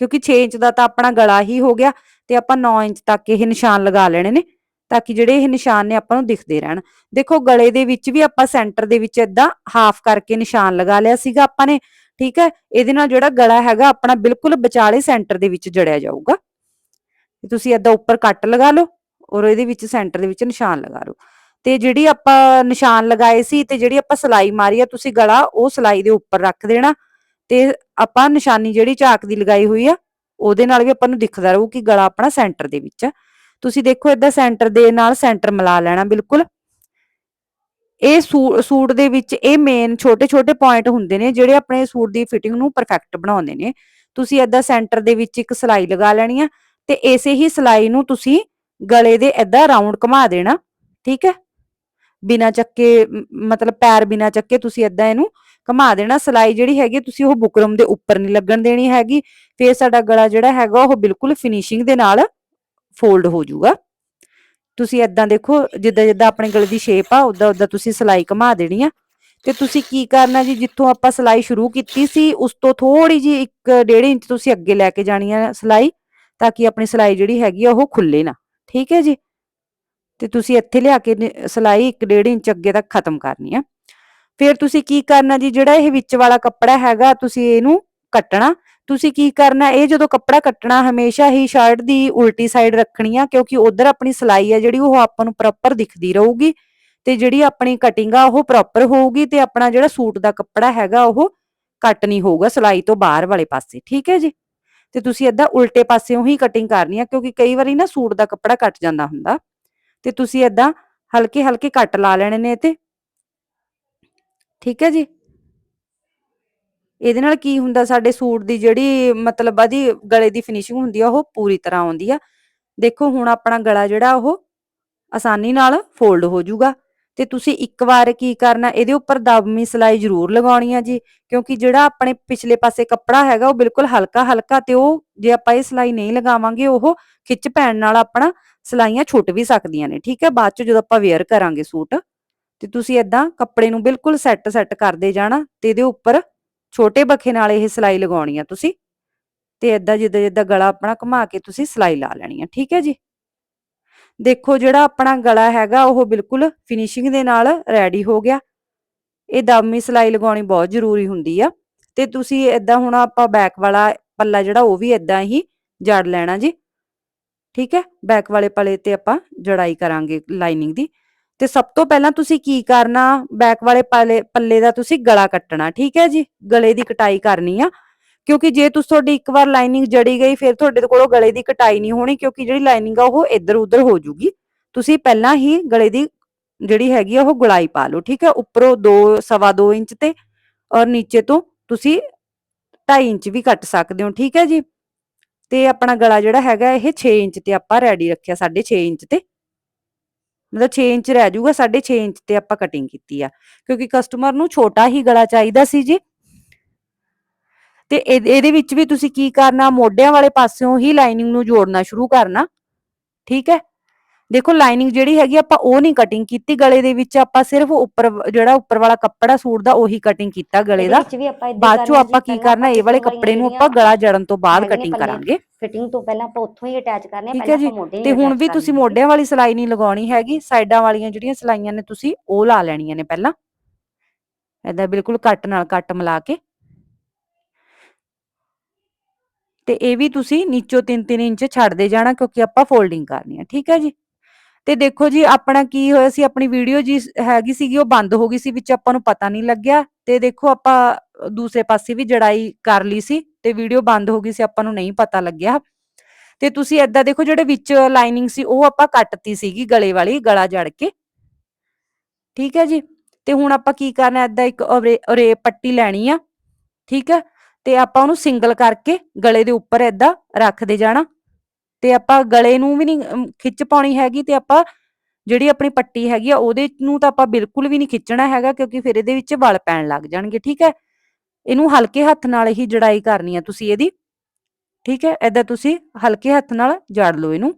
ਕਿਉਂਕਿ 6 ਇੰਚ ਦਾ ਤਾਂ ਆਪਣਾ ਗਲਾ ਹੀ ਹੋ ਗਿਆ, ਤੇ ਆਪਾਂ 9 ਇੰਚ ਤੱਕ ਇਹ ਨਿਸ਼ਾਨ ਲਗਾ ਲੈਣੇ ਨੇ। ਤਾਂ ਕਿ ਜਿਹੜੇ ਇਹ ਨਿਸ਼ਾਨ ਨੇ ਆਪਾਂ ਨੂੰ ਦਿਖਦੇ ਰਹਿਣ। ਦੇਖੋ, ਗਲੇ ਦੇ ਵਿੱਚ ਵੀ ਆਪਾਂ ਸੈਂਟਰ ਦੇ ਵਿੱਚ ਇਦਾਂ ਹਾਫ ਕਰਕੇ ਨਿਸ਼ਾਨ ਲਗਾ ਲਿਆ ਸੀਗਾ ਆਪਾਂ ਨੇ, ਠੀਕ ਹੈ? ਇਹਦੇ ਨਾਲ ਜਿਹੜਾ ਗਲਾ ਹੈਗਾ ਆਪਣਾ ਬਿਲਕੁਲ ਵਿਚਾਲੇ ਸੈਂਟਰ ਦੇ ਵਿੱਚ ਜੜਿਆ ਜਾਊਗਾ। ਤੁਸੀਂ ਏਦਾਂ ਉੱਪਰ ਕੱਟ ਲਗਾ ਲਓ ਔਰ ਇਹਦੇ ਵਿੱਚ ਸੈਂਟਰ ਦੇ ਵਿੱਚ ਨਿਸ਼ਾਨ ਲਗਾ ਲਓ। ਤੇ ਜਿਹੜੀ ਆਪਾਂ ਨਿਸ਼ਾਨ ਲਗਾਏ ਸੀ ਤੇ ਜਿਹੜੀ ਆਪਾਂ ਸਲਾਈ ਮਾਰੀ ਆ, ਤੁਸੀਂ ਗਲਾ ਉਹ ਸਲਾਈ ਦੇ ਉੱਪਰ ਰੱਖ ਦੇਣਾ। ਤੇ ਆਪਾਂ ਨਿਸ਼ਾਨੀ ਜਿਹੜੀ ਝਾਕ ਦੀ ਲਗਾਈ ਹੋਈ ਆ, ਉਹਦੇ ਨਾਲ ਵੀ ਆਪਾਂ ਨੂੰ ਦਿਖਦਾ ਰਹੂ ਕਿ ਗਲਾ ਆਪਣਾ ਸੈਂਟਰ ਦੇ ਵਿੱਚ ਆ। ਤੁਸੀਂ ਦੇਖੋ ਏਦਾਂ ਸੈਂਟਰ ਦੇ ਨਾਲ ਸੈਂਟਰ ਮਿਲਾ ਲੈਣਾ, ਬਿਲਕੁਲ। ਇਹ ਸੂਟ ਦੇ ਵਿੱਚ ਇਹ ਮੇਨ ਛੋਟੇ ਛੋਟੇ ਪੁਆਇੰਟ ਹੁੰਦੇ ਨੇ, ਜਿਹੜੇ ਆਪਣੇ ਸੂਟ ਦੀ ਫਿਟਿੰਗ ਨੂੰ ਪਰਫੈਕਟ ਬਣਾਉਂਦੇ ਨੇ। ਤੁਸੀਂ ਏਦਾਂ ਸੈਂਟਰ ਦੇ ਵਿੱਚ ਇੱਕ ਸਲਾਈ ਲਗਾ ਲੈਣੀ ਆ ਤੇ ਇਸੇ ਹੀ ਸਲਾਈ ਨੂੰ ਤੁਸੀਂ ਗਲੇ ਦੇ ਏਦਾਂ ਰਾਉਂਡ ਘੁਮਾ ਦੇਣਾ, ਠੀਕ ਹੈ? ਬਿਨਾ ਚੱਕੇ ਮਤਲਬ ਪੈਰ ਬਿਨਾ ਚੱਕੇ ਤੁਸੀਂ ਏਦਾਂ ਇਹਨੂੰ ਘੁਮਾ ਦੇਣਾ। ਸਲਾਈ ਜਿਹੜੀ ਹੈਗੀ ਤੁਸੀਂ ਉਹ ਬੁਕਰਮ ਦੇ ਉੱਪਰ ਨਹੀਂ ਲੱਗਣ ਦੇਣੀ ਹੈਗੀ। ਫੇਰ ਸਾਡਾ ਗਲਾ ਜਿਹੜਾ ਹੈਗਾ, ਉਹ ਬਿਲਕੁਲ ਫਿਨਿਸ਼ਿੰਗ ਦੇ ਨਾਲ ਫੋਲਡ ਹੋ ਜਾਊਗਾ। ਤੁਸੀਂ ਏਦਾਂ ਦੇਖੋ, ਜਿੱਦਾਂ ਜਿੱਦਾਂ ਆਪਣੇ ਗਲੇ ਦੀ ਸ਼ੇਪ ਆ ਉਦਾਂ ਉਦਾਂ ਤੁਸੀਂ ਸਲਾਈ ਘੁਮਾ ਦੇਣੀ ਆ। ਤੇ ਤੁਸੀਂ ਕੀ ਕਰਨਾ ਜੀ, ਜਿੱਥੋਂ ਆਪਾਂ ਸਲਾਈ ਸ਼ੁਰੂ ਕੀਤੀ ਸੀ, ਉਸ ਤੋਂ ਥੋੜੀ ਜੀ 1.5 ਇੰਚ ਤੁਸੀਂ ਅੱਗੇ ਲੈ ਕੇ ਜਾਣੀ ਆ ਸਲਾਈ, ਤਾਂ ਕਿ ਆਪਣੀ ਸਲਾਈ ਜਿਹੜੀ ਹੈਗੀ ਆ, ਉਹ ਖੁੱਲੇ ਨਾ। ਠੀਕ ਹੈ ਜੀ? ਤੇ ਤੁਸੀਂ ਇੱਥੇ ਲਿਆ ਕੇ ਨ- ਸਲਾਈ 1.5 ਇੰਚ ਅੱਗੇ ਤੱਕ ਖਤਮ ਕਰਨੀ ਆ। ਫਿਰ ਤੁਸੀਂ ਕੀ ਕਰਨਾ ਜੀ, ਜਿਹੜਾ ਇਹ ਵਿੱਚ ਵਾਲਾ ਕੱਪੜਾ ਹੈਗਾ, ਤੁਸੀਂ ਇਹਨੂੰ ਕੱਟਣਾ। ਤੁਸੀਂ ਕੀ ਕਰਨਾ? ਇਹ ਜਦੋਂ ਕੱਪੜਾ ਕੱਟਣਾ, ਹਮੇਸ਼ਾ ਹੀ ਸ਼ਰਟ ਦੀ ਉਲਟੀ ਸਾਈਡ ਰੱਖਣੀ ਆ, ਕਿਉਂਕਿ ਉਧਰ ਆਪਣੀ ਸਲਾਈ ਆ ਜਿਹੜੀ, ਉਹ ਆਪਾਂ ਨੂੰ ਪ੍ਰੋਪਰ ਦਿਖਦੀ ਰਹੂਗੀ ਤੇ ਜਿਹੜੀ ਆਪਣੀ ਕਟਿੰਗ ਆ, ਉਹ ਪ੍ਰੋਪਰ ਹੋਊਗੀ ਤੇ ਆਪਣਾ ਜਿਹੜਾ ਸੂਟ ਦਾ ਕੱਪੜਾ ਹੈਗਾ, ਉਹ ਕੱਟ ਨਹੀਂ ਹੋਊਗਾ ਸਲਾਈ ਤੋਂ ਬਾਹਰ ਵਾਲੇ ਪਾਸੇ, ਠੀਕ ਹੈ ਜੀ? ਤੇ ਤੁਸੀਂ ਏਦਾਂ ਉਲਟੇ ਪਾਸਿਓਂ ਹੀ ਕਟਿੰਗ ਕਰਨੀ ਆ, ਕਿਉਂਕਿ ਕਈ ਵਾਰੀ ਨਾ ਸੂਟ ਦਾ ਕੱਪੜਾ ਕੱਟ ਜਾਂਦਾ ਹੁੰਦਾ ਤੇ ਤੁਸੀਂ ਏਦਾਂ ਹਲਕੇ ਹਲਕੇ ਕੱਟ ਲਾ ਲੈਣੇ ਨੇ ਤੇ, ਠੀਕ ਹੈ ਜੀ? ਇਹਦੇ ਨਾਲ ਕੀ ਹੁੰਦਾ, ਸਾਡੇ ਸੂਟ ਦੀ ਜਿਹੜੀ ਮਤਲਬ ਉਹਦੀ ਗਲੇ ਦੀ ਫਿਨਿਸ਼ਿੰਗ ਹੁੰਦੀ ਆ, ਉਹ ਪੂਰੀ ਤਰ੍ਹਾਂ ਆਉਂਦੀ ਆ। ਦੇਖੋ, ਹੁਣ ਆਪਣਾ ਗਲਾ ਜਿਹੜਾ ਉਹ ਆਸਾਨੀ ਨਾਲ ਫੋਲਡ ਹੋ ਜਾਊਗਾ ਤੇ ਤੁਸੀਂ ਇੱਕ ਵਾਰ ਕੀ ਕਰਨਾ, ਇਹਦੇ ਉੱਪਰ ਦਬਮੀ ਸਲਾਈ ਜ਼ਰੂਰ ਲਗਾਉਣੀ ਆ ਜੀ, ਕਿਉਂਕਿ ਜਿਹੜਾ ਆਪਣੇ ਪਿਛਲੇ ਪਾਸੇ ਕੱਪੜਾ ਹੈਗਾ, ਉਹ ਬਿਲਕੁਲ ਹਲਕਾ ਹਲਕਾ ਤੇ ਉਹ ਜੇ ਆਪਾਂ ਇਹ ਸਲਾਈ ਨਹੀਂ ਲਗਾਵਾਂਗੇ, ਉਹ ਖਿੱਚ ਪੈਣ ਨਾਲ ਆਪਣਾ ਸਲਾਈਆਂ ਛੁੱਟ ਵੀ ਸਕਦੀਆਂ ਨੇ, ਠੀਕ ਹੈ ਬਾਅਦ ਚ ਜਦੋਂ ਆਪਾਂ ਵੇਅਰ ਕਰਾਂਗੇ ਸੂਟ, ਤੇ ਤੁਸੀਂ ਏਦਾਂ ਕੱਪੜੇ ਨੂੰ ਬਿਲਕੁਲ ਸੈੱਟ ਸੈੱਟ ਕਰਦੇ ਜਾਣਾ ਤੇ ਇਹਦੇ ਉੱਪਰ ਛੋਟੇ ਬੱਖੇ ਨਾਲ ਇਹ ਸਲਾਈ ਲਗਾਉਣੀ ਆ ਤੁਸੀਂ। ਤੇ ਏਦਾਂ ਜਿੱਦਾਂ ਜਿੱਦਾਂ ਗਲਾ ਆਪਣਾ ਘੁਮਾ ਕੇ ਤੁਸੀਂ ਸਲਾਈ ਲਾ ਲੈਣੀ ਆ, ਠੀਕ ਹੈ ਜੀ? ਦੇਖੋ ਜਿਹੜਾ ਆਪਣਾ ਗਲਾ ਹੈਗਾ, ਉਹ ਬਿਲਕੁਲ ਫਿਨਿਸ਼ਿੰਗ ਦੇ ਨਾਲ ਰੈਡੀ ਹੋ ਗਿਆ। ਇਹ ਦਾਮੀ ਸਲਾਈ ਲਗਾਉਣੀ ਬਹੁਤ ਜ਼ਰੂਰੀ ਹੁੰਦੀ ਆ। ਤੇ ਤੁਸੀਂ ਏਦਾਂ ਹੁਣ ਆਪਾਂ ਬੈਕ ਵਾਲਾ ਪੱਲਾ ਜਿਹੜਾ, ਉਹ ਵੀ ਏਦਾਂ ਹੀ ਜੜ ਲੈਣਾ ਜੀ। ਠੀਕ ਹੈ? ਬੈਕ ਵਾਲੇ ਪੱਲੇ ਤੇ ਆਪਾਂ ਜੜਾਈ ਕਰਾਂਗੇ ਲਾਈਨਿੰਗ ਦੀ। ਤੇ ਸਭ ਤੋਂ ਪਹਿਲਾਂ ਤੁਸੀਂ ਕੀ ਕਰਨਾ? ਬੈਕ ਵਾਲੇ ਪੱਲੇ ਦਾ ਤੁਸੀਂ ਗਲਾ ਕੱਟਣਾ, ਠੀਕ ਹੈ ਜੀ? ਗਲੇ ਦੀ ਕਟਾਈ ਕਰਨੀ ਆ। ਕਿਉਂਕਿ ਜੇ ਤੁਸੀਂ ਤੁਹਾਡੀ ਇੱਕ ਵਾਰ ਲਾਈਨਿੰਗ ਜੜੀ ਗਈ, ਫਿਰ ਤੁਹਾਡੇ ਕੋਲੋਂ ਗਲੇ ਦੀ ਕਟਾਈ ਨਹੀਂ ਹੋਣੀ, ਕਿਉਂਕਿ ਜਿਹੜੀ ਲਾਈਨਿੰਗ ਆ, ਉਹ ਇੱਧਰ ਉੱਧਰ ਹੋ ਜੂਗੀ। ਤੁਸੀਂ ਪਹਿਲਾਂ ਹੀ ਗਲੇ ਦੀ ਜਿਹੜੀ ਹੈਗੀ ਆ, ਉਹ ਗੁਲਾਈ ਪਾ ਲਓ, ਠੀਕ ਹੈ? ਉੱਪਰੋਂ 2 ਸਵਾ 2 ਇੰਚ ਤੇ ਔਰ ਨੀਚੇ ਤੋਂ ਤੁਸੀਂ 2.5 ਇੰਚ ਵੀ ਕੱਟ ਸਕਦੇ ਹੋ, ਠੀਕ ਹੈ ਜੀ? ਤੇ ਆਪਣਾ ਗਲਾ ਜਿਹੜਾ ਹੈਗਾ, ਇਹ 6 ਇੰਚ ਤੇ ਆਪਾਂ ਰੈਡੀ ਰੱਖਿਆ 6.5 ਇੰਚ ਤੇ। ਮਤਲਬ 6 ਇੰਚ ਰਹਿ ਜਾਊਗਾ 6.5 ਇੰਚ ਤੇ ਆਪਾਂ ਕਟਿੰਗ ਕੀਤੀ ਆ। ਕਿਉਂਕਿ ਕਸਟਮਰ ਨੂੰ ਛੋਟਾ ਹੀ ਗਲਾ ਚਾਹੀਦਾ ਸੀ ਜੀ। ਤੇ ਇਹਦੇ ਵਿੱਚ ਵੀ ਤੁਸੀਂ ਕੀ ਕਰਨਾ, ਮੋਢਿਆਂ ਵਾਲੇ ਪਾਸਿਓਂ ਹੀ ਲਾਈਨਿੰਗ ਨੂੰ ਜੋੜਨਾ ਸ਼ੁਰੂ ਕਰਨਾ। ਠੀਕ ਹੈ? ਦੇਖੋ ਲਾਈਨਿੰਗ ਜਿਹੜੀ ਹੈਗੀ ਆਪਾਂ ਉਹ ਨਹੀਂ ਕਟਿੰਗ ਕੀਤੀ ਗਲੇ ਦੇ ਵਿੱਚ ਆਪਾਂ ਸਿਰਫ ਉੱਪਰ ਜਿਹੜਾ ਉੱਪਰ ਵਾਲਾ ਕੱਪੜਾ ਸੂਟ ਦਾ ਉਹੀ ਕਟਿੰਗ ਕੀਤਾ ਗਲੇ ਦਾ। ਬਾਅਦ ਚੋਂ ਆਪਾਂ ਕੀ ਕਰਨਾ ਇਹ ਵਾਲੇ ਕੱਪੜੇ ਨੂੰ ਆਪਾਂ ਗਲਾ ਜੜਨ ਤੋਂ ਬਾਅਦ ਕਟਿੰਗ ਕਰਾਂਗੇ। ਫਿਟਿੰਗ ਤੋਂ ਪਹਿਲਾਂ ਆਪਾਂ ਉੱਥੋਂ ਹੀ ਅਟੈਚ ਕਰਨੇ ਪਹਿਲਾਂ ਆਪਾਂ ਮੋਢੇ ਤੇ ਹੁਣ ਵੀ ਤੁਸੀਂ ਮੋਢਿਆਂ ਵਾਲੀ ਸਲਾਈ ਨਹੀਂ ਲਗਾਉਣੀ ਹੈਗੀ ਸਾਈਡਾਂ ਵਾਲੀਆਂ ਜਿਹੜੀਆਂ ਸਲਾਈਆਂ ਨੇ ਤੁਸੀਂ ਉਹ ਲਾ ਲੈਣੀਆਂ ਨੇ ਪਹਿਲਾਂ। ਏਦਾਂ ਬਿਲਕੁਲ ਕੱਟ ਨਾਲ ਕੱਟ ਮਿਲਾ ਕੇ। ਤੇ ਇਹ ਵੀ ਤੁਸੀਂ ਨੀਚੋਂ 3-3 ਇੰਚ ਛੱਡਦੇ ਜਾਣਾ ਕਿਉਂਕਿ ਆਪਾਂ ਫੋਲਡਿੰਗ ਕਰਨੀ ਹੈ ਠੀਕ ਹੈ ਜੀ? ਤੇ ਦੇਖੋ ਜੀ, ਆਪਣਾ ਕੀ ਹੋਇਆ ਸੀ, ਆਪਣੀ ਵੀਡੀਓ ਜੀ ਹੈਗੀ ਸੀਗੀ, ਉਹ ਬੰਦ ਹੋ ਗਈ ਸੀ, ਵਿੱਚ ਆਪਾਂ ਨੂੰ ਪਤਾ ਨਹੀਂ ਲੱਗਿਆ ਤੇ ਦੇਖੋ ਆਪਾਂ ਦੂਸਰੇ ਪਾਸੇ ਵੀ ਜੜਾਈ ਕਰ ਲਈ ਸੀ ਤੇ ਵੀਡੀਓ ਬੰਦ ਹੋ ਗਈ ਸੀ, ਆਪਾਂ ਨੂੰ ਨਹੀਂ ਪਤਾ ਲੱਗਿਆ। ਤੇ ਤੁਸੀਂ ਏਦਾਂ ਦੇਖੋ, ਜਿਹੜੇ ਵਿੱਚ ਲਾਈਨਿੰਗ ਸੀ, ਉਹ ਆਪਾਂ ਕੱਟਤੀ ਸੀਗੀ ਗਲੇ ਵਾਲੀ, ਗਲਾ ਜੜ ਕੇ। ਠੀਕ ਹੈ ਜੀ? ਤੇ ਹੁਣ ਆਪਾਂ ਕੀ ਕਰਨਾ, ਏਦਾਂ ਇੱਕ ਉਰੇ ਪੱਟੀ ਲੈਣੀ ਆ। ਠੀਕ ਹੈ? ਤੇ ਆਪਾਂ ਉਹਨੂੰ ਸਿੰਗਲ ਕਰਕੇ ਗਲੇ ਦੇ ਉੱਪਰ ਏਦਾਂ ਰੱਖਦੇ ਜਾਣਾ। ਤੇ ਆਪਾਂ ਗਲੇ ਨੂੰ ਵੀ ਨਹੀਂ ਖਿੱਚ ਪਾਉਣੀ ਹੈਗੀ ਤੇ ਆਪਾਂ ਜਿਹੜੀ ਆਪਣੀ ਪੱਟੀ ਹੈਗੀ ਆ, ਉਹਦੇ ਨੂੰ ਤਾਂ ਆਪਾਂ ਬਿਲਕੁਲ ਵੀ ਨਹੀਂ ਖਿੱਚਣਾ ਹੈਗਾ ਕਿਉਂਕਿ ਫਿਰ ਇਹਦੇ ਵਿੱਚ ਵਲ ਪੈਣ ਲੱਗ ਜਾਣਗੇ, ਠੀਕ ਹੈ? ਇਹਨੂੰ ਹਲਕੇ ਹੱਥ ਨਾਲ ਹੀ ਜੜਾਈ ਕਰਨੀ ਆ ਤੁਸੀਂ ਇਹਦੀ, ਠੀਕ ਹੈ? ਏਦਾਂ ਤੁਸੀਂ ਹਲਕੇ ਹੱਥ ਨਾਲ ਜੜ ਲਓ ਇਹਨੂੰ।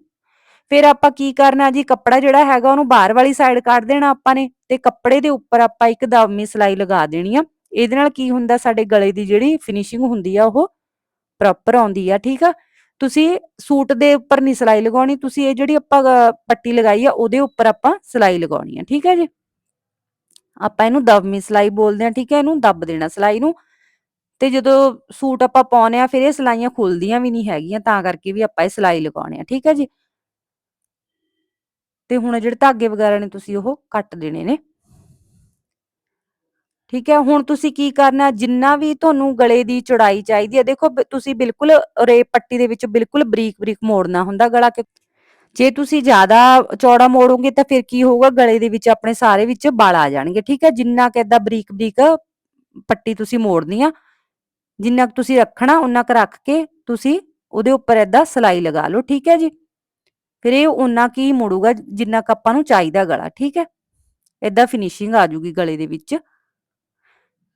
ਫਿਰ ਆਪਾਂ ਕੀ ਕਰਨਾ ਜੀ, ਕੱਪੜਾ ਜਿਹੜਾ ਹੈਗਾ ਉਹਨੂੰ ਬਾਹਰ ਵਾਲੀ ਸਾਈਡ ਕੱਢ ਦੇਣਾ ਆਪਾਂ ਨੇ ਤੇ ਕੱਪੜੇ ਦੇ ਉੱਪਰ ਆਪਾਂ ਇੱਕ ਦਾਵਮੀ ਸਲਾਈ ਲਗਾ ਦੇਣੀ ਆ। ਇਹਦੇ ਨਾਲ ਕੀ ਹੁੰਦਾ, ਸਾਡੇ ਗਲੇ ਦੀ ਜਿਹੜੀ ਫਿਨਿਸ਼ਿੰਗ ਹੁੰਦੀ ਆ, ਉਹ ਪ੍ਰੋਪਰ ਆਉਂਦੀ ਆ, ਠੀਕ ਆ? ਤੁਸੀਂ ਸੂਟ ਦੇ ਉੱਪਰ ਨਹੀਂ ਸਲਾਈ ਲਗਾਉਣੀ, ਤੁਸੀਂ ਇਹ ਜਿਹੜੀ ਆਪਾਂ ਪੱਟੀ ਲਗਾਈ ਆ, ਉਹਦੇ ਉੱਪਰ ਆਪਾਂ ਸਲਾਈ ਲਗਾਉਣੀ ਆ, ਠੀਕ ਹੈ ਜੀ? ਆਪਾਂ ਇਹਨੂੰ ਦਬਮੀ ਸਲਾਈ ਬੋਲਦੇ ਆ, ਠੀਕ ਹੈ? ਇਹਨੂੰ ਦੱਬ ਦੇਣਾ ਸਿਲਾਈ ਨੂੰ। ਤੇ ਜਦੋਂ ਸੂਟ ਆਪਾਂ ਪਾਉਨੇ ਆ, ਫਿਰ ਇਹ ਸਿਲਾਈਆਂ ਖੁੱਲਦੀਆਂ ਵੀ ਨਹੀਂ ਹੈਗੀਆਂ, ਤਾਂ ਕਰਕੇ ਵੀ ਆਪਾਂ ਇਹ ਸਿਲਾਈ ਲਗਾਉਣੇ ਆ, ਠੀਕ ਹੈ ਜੀ? ਤੇ ਹੁਣ ਜਿਹੜੇ ਧਾਗੇ ਵਗੈਰਾ ਨੇ, ਤੁਸੀਂ ਉਹ ਕੱਟ ਦੇਣੇ ਨੇ। ਠੀਕ ਹੈ, ਹੁਣ ਤੁਸੀਂ ਕੀ ਕਰਨਾ, ਜਿੰਨਾ ਵੀ ਤੁਹਾਨੂੰ ਗਲੇ ਦੀ ਚੌੜਾਈ ਚਾਹੀਦੀ ਹੈ, ਦੇਖੋ ਤੁਸੀਂ ਬਿਲਕੁਲ ਰੇ ਪੱਟੀ ਦੇ ਵਿੱਚ ਬਿਲਕੁਲ ਬਰੀਕ ਬਰੀਕ ਮੋੜਨਾ ਹੁੰਦਾ ਗਲਾ ਕਿ ਜੇ ਤੁਸੀਂ ਜ਼ਿਆਦਾ ਚੌੜਾ ਮੋੜੋਗੇ ਤਾਂ ਫਿਰ ਕੀ ਹੋਊਗਾ, ਗਲੇ ਦੇ ਵਿੱਚ ਆਪਣੇ ਸਾਰੇ ਵਿੱਚ ਵਲ ਆ ਜਾਣਗੇ, ਠੀਕ ਹੈ, ਜਿੰਨਾ ਕਿ ਏਦਾਂ ਬਰੀਕ ਬਰੀਕ ਪੱਟੀ ਤੁਸੀਂ ਮੋੜਨੀ ਆ, ਜਿੰਨਾ ਕੁ ਤੁਸੀਂ ਰੱਖਣਾ ਉਹਨਾਂ ਕ ਰੱਖ ਕੇ ਤੁਸੀਂ ਉਹਦੇ ਉੱਪਰ ਏਦਾਂ ਸਲਾਈ ਲਗਾ ਲਓ, ਠੀਕ ਹੈ ਜੀ। ਫਿਰ ਇਹ ਉਹਨਾਂ ਕੀ ਮੁੜੂਗਾ, ਜਿੰਨਾ ਕ ਆਪਾਂ ਨੂੰ ਚਾਹੀਦਾ ਗਲਾ, ਠੀਕ ਹੈ। ਏਦਾਂ ਫਿਨਿਸ਼ਿੰਗ ਆ ਜੂਗੀ ਗਲੇ ਦੇ ਵਿੱਚ।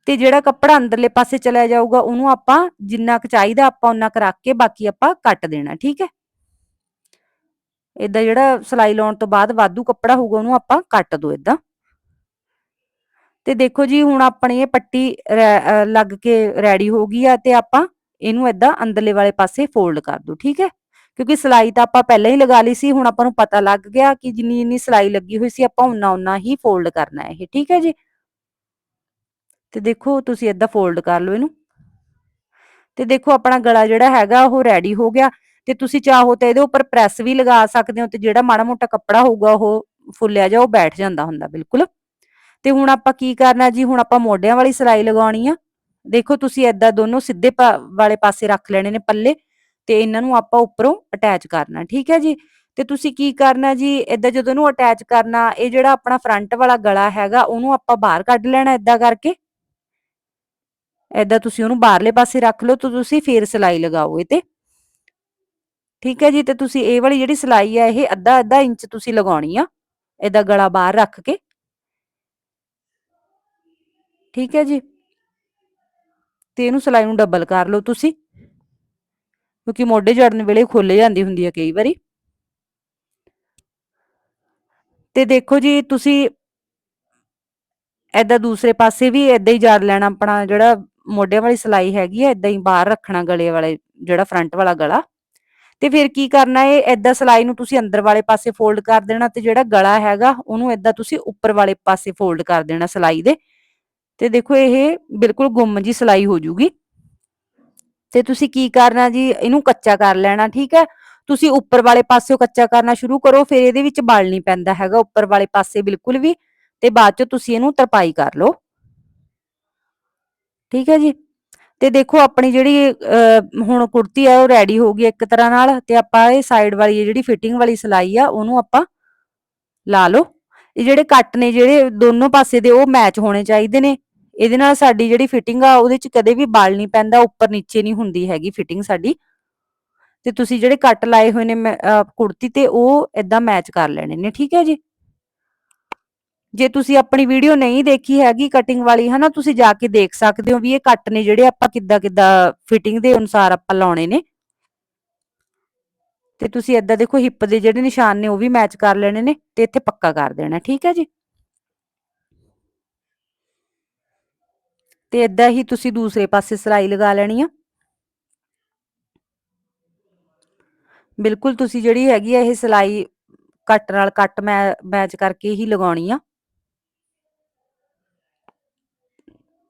ਤੇ ਜਿਹੜਾ ਕੱਪੜਾ ਅੰਦਰਲੇ ਪਾਸੇ ਚਲਾ ਜਾਊਗਾ, ਉਹਨੂੰ ਆਪਾਂ ਜਿੰਨਾ ਕੁ ਚਾਹੀਦਾ ਆਪਾਂ ਉਹਨਾਂ ਕੁ ਰੱਖ ਕੇ ਬਾਕੀ ਆਪਾਂ ਕੱਟ ਦੇਣਾ, ਠੀਕ ਹੈ? ਏਦਾਂ ਜਿਹੜਾ ਸਲਾਈ ਲਾਉਣ ਤੋਂ ਬਾਅਦ ਵਾਧੂ ਕੱਪੜਾ ਹੋਊਗਾ, ਉਹਨੂੰ ਆਪਾਂ ਕੱਟ ਦੋ ਏਦਾਂ। ਤੇ ਦੇਖੋ ਜੀ, ਹੁਣ ਆਪਣੀ ਇਹ ਪੱਟੀ ਲੱਗ ਕੇ ਰੈਡੀ ਹੋ ਗਈ ਆ ਤੇ ਆਪਾਂ ਇਹਨੂੰ ਏਦਾਂ ਅੰਦਰਲੇ ਵਾਲੇ ਪਾਸੇ ਫੋਲਡ ਕਰ ਦੋ, ਠੀਕ ਹੈ? ਕਿਉਂਕਿ ਸਲਾਈ ਤਾਂ ਆਪਾਂ ਪਹਿਲਾਂ ਹੀ ਲਗਾ ਲਈ ਸੀ, ਹੁਣ ਆਪਾਂ ਨੂੰ ਪਤਾ ਲੱਗ ਗਿਆ ਕਿ ਜਿੰਨੀ ਜਿੰਨੀ ਸਲਾਈ ਲੱਗੀ ਹੋਈ ਸੀ, ਆਪਾਂ ਉਨਾ ਉਨਾ ਹੀ ਫੋਲਡ ਕਰਨਾ ਹੈ ਇਹ, ਠੀਕ ਹੈ ਜੀ? ਤੇ ਦੇਖੋ ਤੁਸੀਂ ਏਦਾਂ ਫੋਲਡ ਕਰ ਲਓ ਇਹਨੂੰ। ਤੇ ਦੇਖੋ ਆਪਣਾ ਗਲਾ ਜਿਹੜਾ ਹੈਗਾ ਉਹ ਰੈਡੀ ਹੋ ਗਿਆ ਤੇ ਤੁਸੀਂ ਚਾਹੋ ਤਾਂ ਇਹਦੇ ਉੱਪਰ ਪ੍ਰੈਸ ਵੀ ਲਗਾ ਸਕਦੇ ਹੋ ਤੇ ਜਿਹੜਾ ਮਾੜਾ ਮੋਟਾ ਕੱਪੜਾ ਹੋਊਗਾ ਉਹ ਫੁੱਲਿਆ ਜਾ ਉਹ ਬੈਠ ਜਾਂਦਾ ਹੁੰਦਾ ਬਿਲਕੁਲ। ਤੇ ਹੁਣ ਆਪਾਂ ਕੀ ਕਰਨਾ ਜੀ? ਹੁਣ ਆਪਾਂ ਮੋਢਿਆਂ ਵਾਲੀ ਸਿਲਾਈ ਲਗਾਉਣੀ ਆ। ਦੇਖੋ ਤੁਸੀਂ ਏਦਾਂ ਦੋਨੋਂ ਸਿੱਧੇ ਵਾਲੇ ਪਾਸੇ ਰੱਖ ਲੈਣੇ ਨੇ ਪੱਲੇ ਤੇ ਇਹਨਾਂ ਨੂੰ ਆਪਾਂ ਉੱਪਰੋਂ ਅਟੈਚ ਕਰਨਾ, ਠੀਕ ਹੈ ਜੀ? ਤੇ ਤੁਸੀਂ ਕੀ ਕਰਨਾ ਜੀ? ਏਦਾਂ ਜਦੋਂ ਇਹਨੂੰ ਅਟੈਚ ਕਰਨਾ, ਇਹ ਜਿਹੜਾ ਆਪਣਾ ਫਰੰਟ ਵਾਲਾ ਗਲਾ ਹੈਗਾ ਉਹਨੂੰ ਆਪਾਂ ਬਾਹਰ ਕੱਢ ਲੈਣਾ ਏਦਾਂ ਕਰਕੇ। ਏਦਾਂ ਤੁਸੀਂ ਉਹਨੂੰ ਬਾਹਰਲੇ ਪਾਸੇ ਰੱਖ ਲਓ ਤੇ ਤੁਸੀਂ ਫੇਰ ਸਿਲਾਈ ਲਗਾਓ ਇਹ ਤੇ। ਠੀਕ ਹੈ ਜੀ, ਤੇ ਤੁਸੀਂ ਇਹ ਵਾਲੀ ਜਿਹੜੀ ਸਲਾਈ ਆ, ਇਹ ਅੱਧਾ ਅੱਧਾ ਇੰਚ ਤੁਸੀਂ ਲਗਾਉਣੀ ਆ, ਏਦਾਂ ਗਲਾ ਬਾਹਰ ਰੱਖ ਕੇ। ਠੀਕ ਹੈ ਜੀ। ਤੇ ਇਹਨੂੰ ਸਲਾਈ ਨੂੰ ਡਬਲ ਕਰ ਲਓ ਤੁਸੀਂ, ਕਿਉਂਕਿ ਮੋਢੇ ਜੜਨ ਵੇਲੇ ਖੁੱਲ ਜਾਂਦੀ ਹੁੰਦੀ ਹੈ ਕਈ ਵਾਰੀ। ਤੇ ਦੇਖੋ ਜੀ, ਤੁਸੀਂ ਏਦਾਂ ਦੂਸਰੇ ਪਾਸੇ ਵੀ ਏਦਾਂ ਹੀ ਜੜ ਲੈਣਾ ਆਪਣਾ ਜਿਹੜਾ ਮੋਢੇ ਵਾਲੀ ਸਲਾਈ ਹੈਗੀ ਆ, ਏਦਾਂ ਹੀ ਬਾਹਰ ਰੱਖਣਾ ਗਲੇ ਵਾਲੇ, ਜਿਹੜਾ ਫਰੰਟ ਵਾਲਾ ਗਲਾ। ਤੇ ਫਿਰ ਕੀ ਕਰਨਾ ਹੈ ਏਦਾਂ ਸਲਾਈ ਨੂੰ ਤੁਸੀਂ ਅੰਦਰ ਵਾਲੇ ਪਾਸੇ ਫੋਲਡ ਕਰ ਦੇਣਾ ਤੇ ਜਿਹੜਾ ਗਲਾ ਹੈਗਾ, ਉਹਨੂੰ ਏਦਾਂ ਤੁਸੀਂ ਉੱਪਰ ਵਾਲੇ ਪਾਸੇ ਫੋਲਡ ਕਰ ਦੇਣਾ ਸਲਾਈ ਦੇ। ਤੇ ਦੇਖੋ ਇਹ ਬਿਲਕੁਲ ਗੁੰਮ ਜੀ ਸਲਾਈ ਹੋ ਜੂਗੀ। ਤੇ ਤੁਸੀਂ ਕੀ ਕਰਨਾ ਜੀ? ਇਹਨੂੰ ਕੱਚਾ ਕਰ ਲੈਣਾ, ਠੀਕ ਹੈ? ਤੁਸੀਂ ਉੱਪਰ ਵਾਲੇ ਪਾਸਿਓਂ ਕੱਚਾ ਕਰਨਾ ਸ਼ੁਰੂ ਕਰੋ, ਫਿਰ ਇਹਦੇ ਵਿੱਚ ਬਲ ਨਹੀਂ ਪੈਂਦਾ ਹੈਗਾ, ਉੱਪਰ ਵਾਲੇ ਪਾਸੇ ਬਿਲਕੁਲ ਵੀ। ਤੇ ਬਾਅਦ ਚ ਤੁਸੀਂ ਇਹਨੂੰ ਤਰਪਾਈ ਕਰ ਲਓ। ਠੀਕ ਹੈ ਜੀ? ਤੇ ਦੇਖੋ ਆਪਣੀ ਜਿਹੜੀ ਅਹ, ਹੁਣ ਕੁੜਤੀ ਆ ਉਹ ਰੈਡੀ ਹੋ ਗਈ ਇੱਕ ਤਰ੍ਹਾਂ ਨਾਲ ਤੇ ਆਪਾਂ ਇਹ ਸਾਈਡ ਵਾਲੀ ਜਿਹੜੀ ਫਿਟਿੰਗ ਵਾਲੀ ਸਲਾਈ ਆ ਉਹਨੂੰ ਆਪਾਂ ਲਾ ਲਓ। ਇਹ ਜਿਹੜੇ ਕੱਟ ਨੇ ਜਿਹੜੇ ਦੋਨੋਂ ਪਾਸੇ ਦੇ ਉਹ ਮੈਚ ਹੋਣੇ ਚਾਹੀਦੇ ਨੇ। ਇਹਦੇ ਨਾਲ ਸਾਡੀ ਜਿਹੜੀ ਫਿਟਿੰਗ ਆ ਉਹਦੇ ਚ ਕਦੇ ਵੀ ਬਾਲ ਨਹੀਂ ਪੈਂਦਾ ਉੱਪਰ ਨੀਚੇ ਨਹੀਂ ਹੁੰਦੀ ਹੈਗੀ ਫਿਟਿੰਗ ਸਾਡੀ। ਤੇ ਤੁਸੀਂ ਜਿਹੜੇ ਕੱਟ ਲਾਏ ਹੋਏ ਨੇ ਕੁੜਤੀ ਤੇ ਉਹ ਏਦਾਂ ਮੈਚ ਕਰ ਲੈਣੇ ਨੇ ਠੀਕ ਹੈ ਜੀ? ਜੇ ਤੁਸੀਂ ਆਪਣੀ ਵੀਡੀਓ ਨਹੀਂ ਦੇਖੀ ਹੈਗੀ ਕਟਿੰਗ ਵਾਲੀ, ਹਨਾ, ਤੁਸੀਂ ਜਾ ਕੇ ਦੇਖ ਸਕਦੇ ਹੋ ਵੀ ਇਹ ਕੱਟ ਨੇ ਜਿਹੜੇ ਆਪਾਂ ਕਿੱਦਾਂ ਕਿੱਦਾਂ ਫਿਟਿੰਗ ਦੇ ਅਨੁਸਾਰ ਆਪਾਂ ਲਾਉਣੇ ਨੇ। ਤੇ ਤੁਸੀਂ ਏਦਾਂ ਦੇਖੋ ਹਿੱਪ ਦੇ ਜਿਹੜੇ ਨਿਸ਼ਾਨ ਨੇ ਉਹ ਵੀ ਮੈਚ ਕਰ ਲੈਣੇ ਨੇ ਤੇ ਇੱਥੇ ਪੱਕਾ ਕਰ ਦੇਣਾ, ਠੀਕ ਹੈ ਜੀ? ਤੇ ਏਦਾਂ ਹੀ ਤੁਸੀਂ ਦੂਸਰੇ ਪਾਸੇ ਸਿਲਾਈ ਲਗਾ ਲੈਣੀ ਆ। ਬਿਲਕੁਲ ਤੁਸੀਂ ਜਿਹੜੀ ਹੈਗੀ ਆ ਇਹ ਸਿਲਾਈ ਕੱਟ ਨਾਲ ਕੱਟ ਮੈ ਮੈਚ ਕਰਕੇ ਹੀ ਲਗਾਉਣੀ ਆ।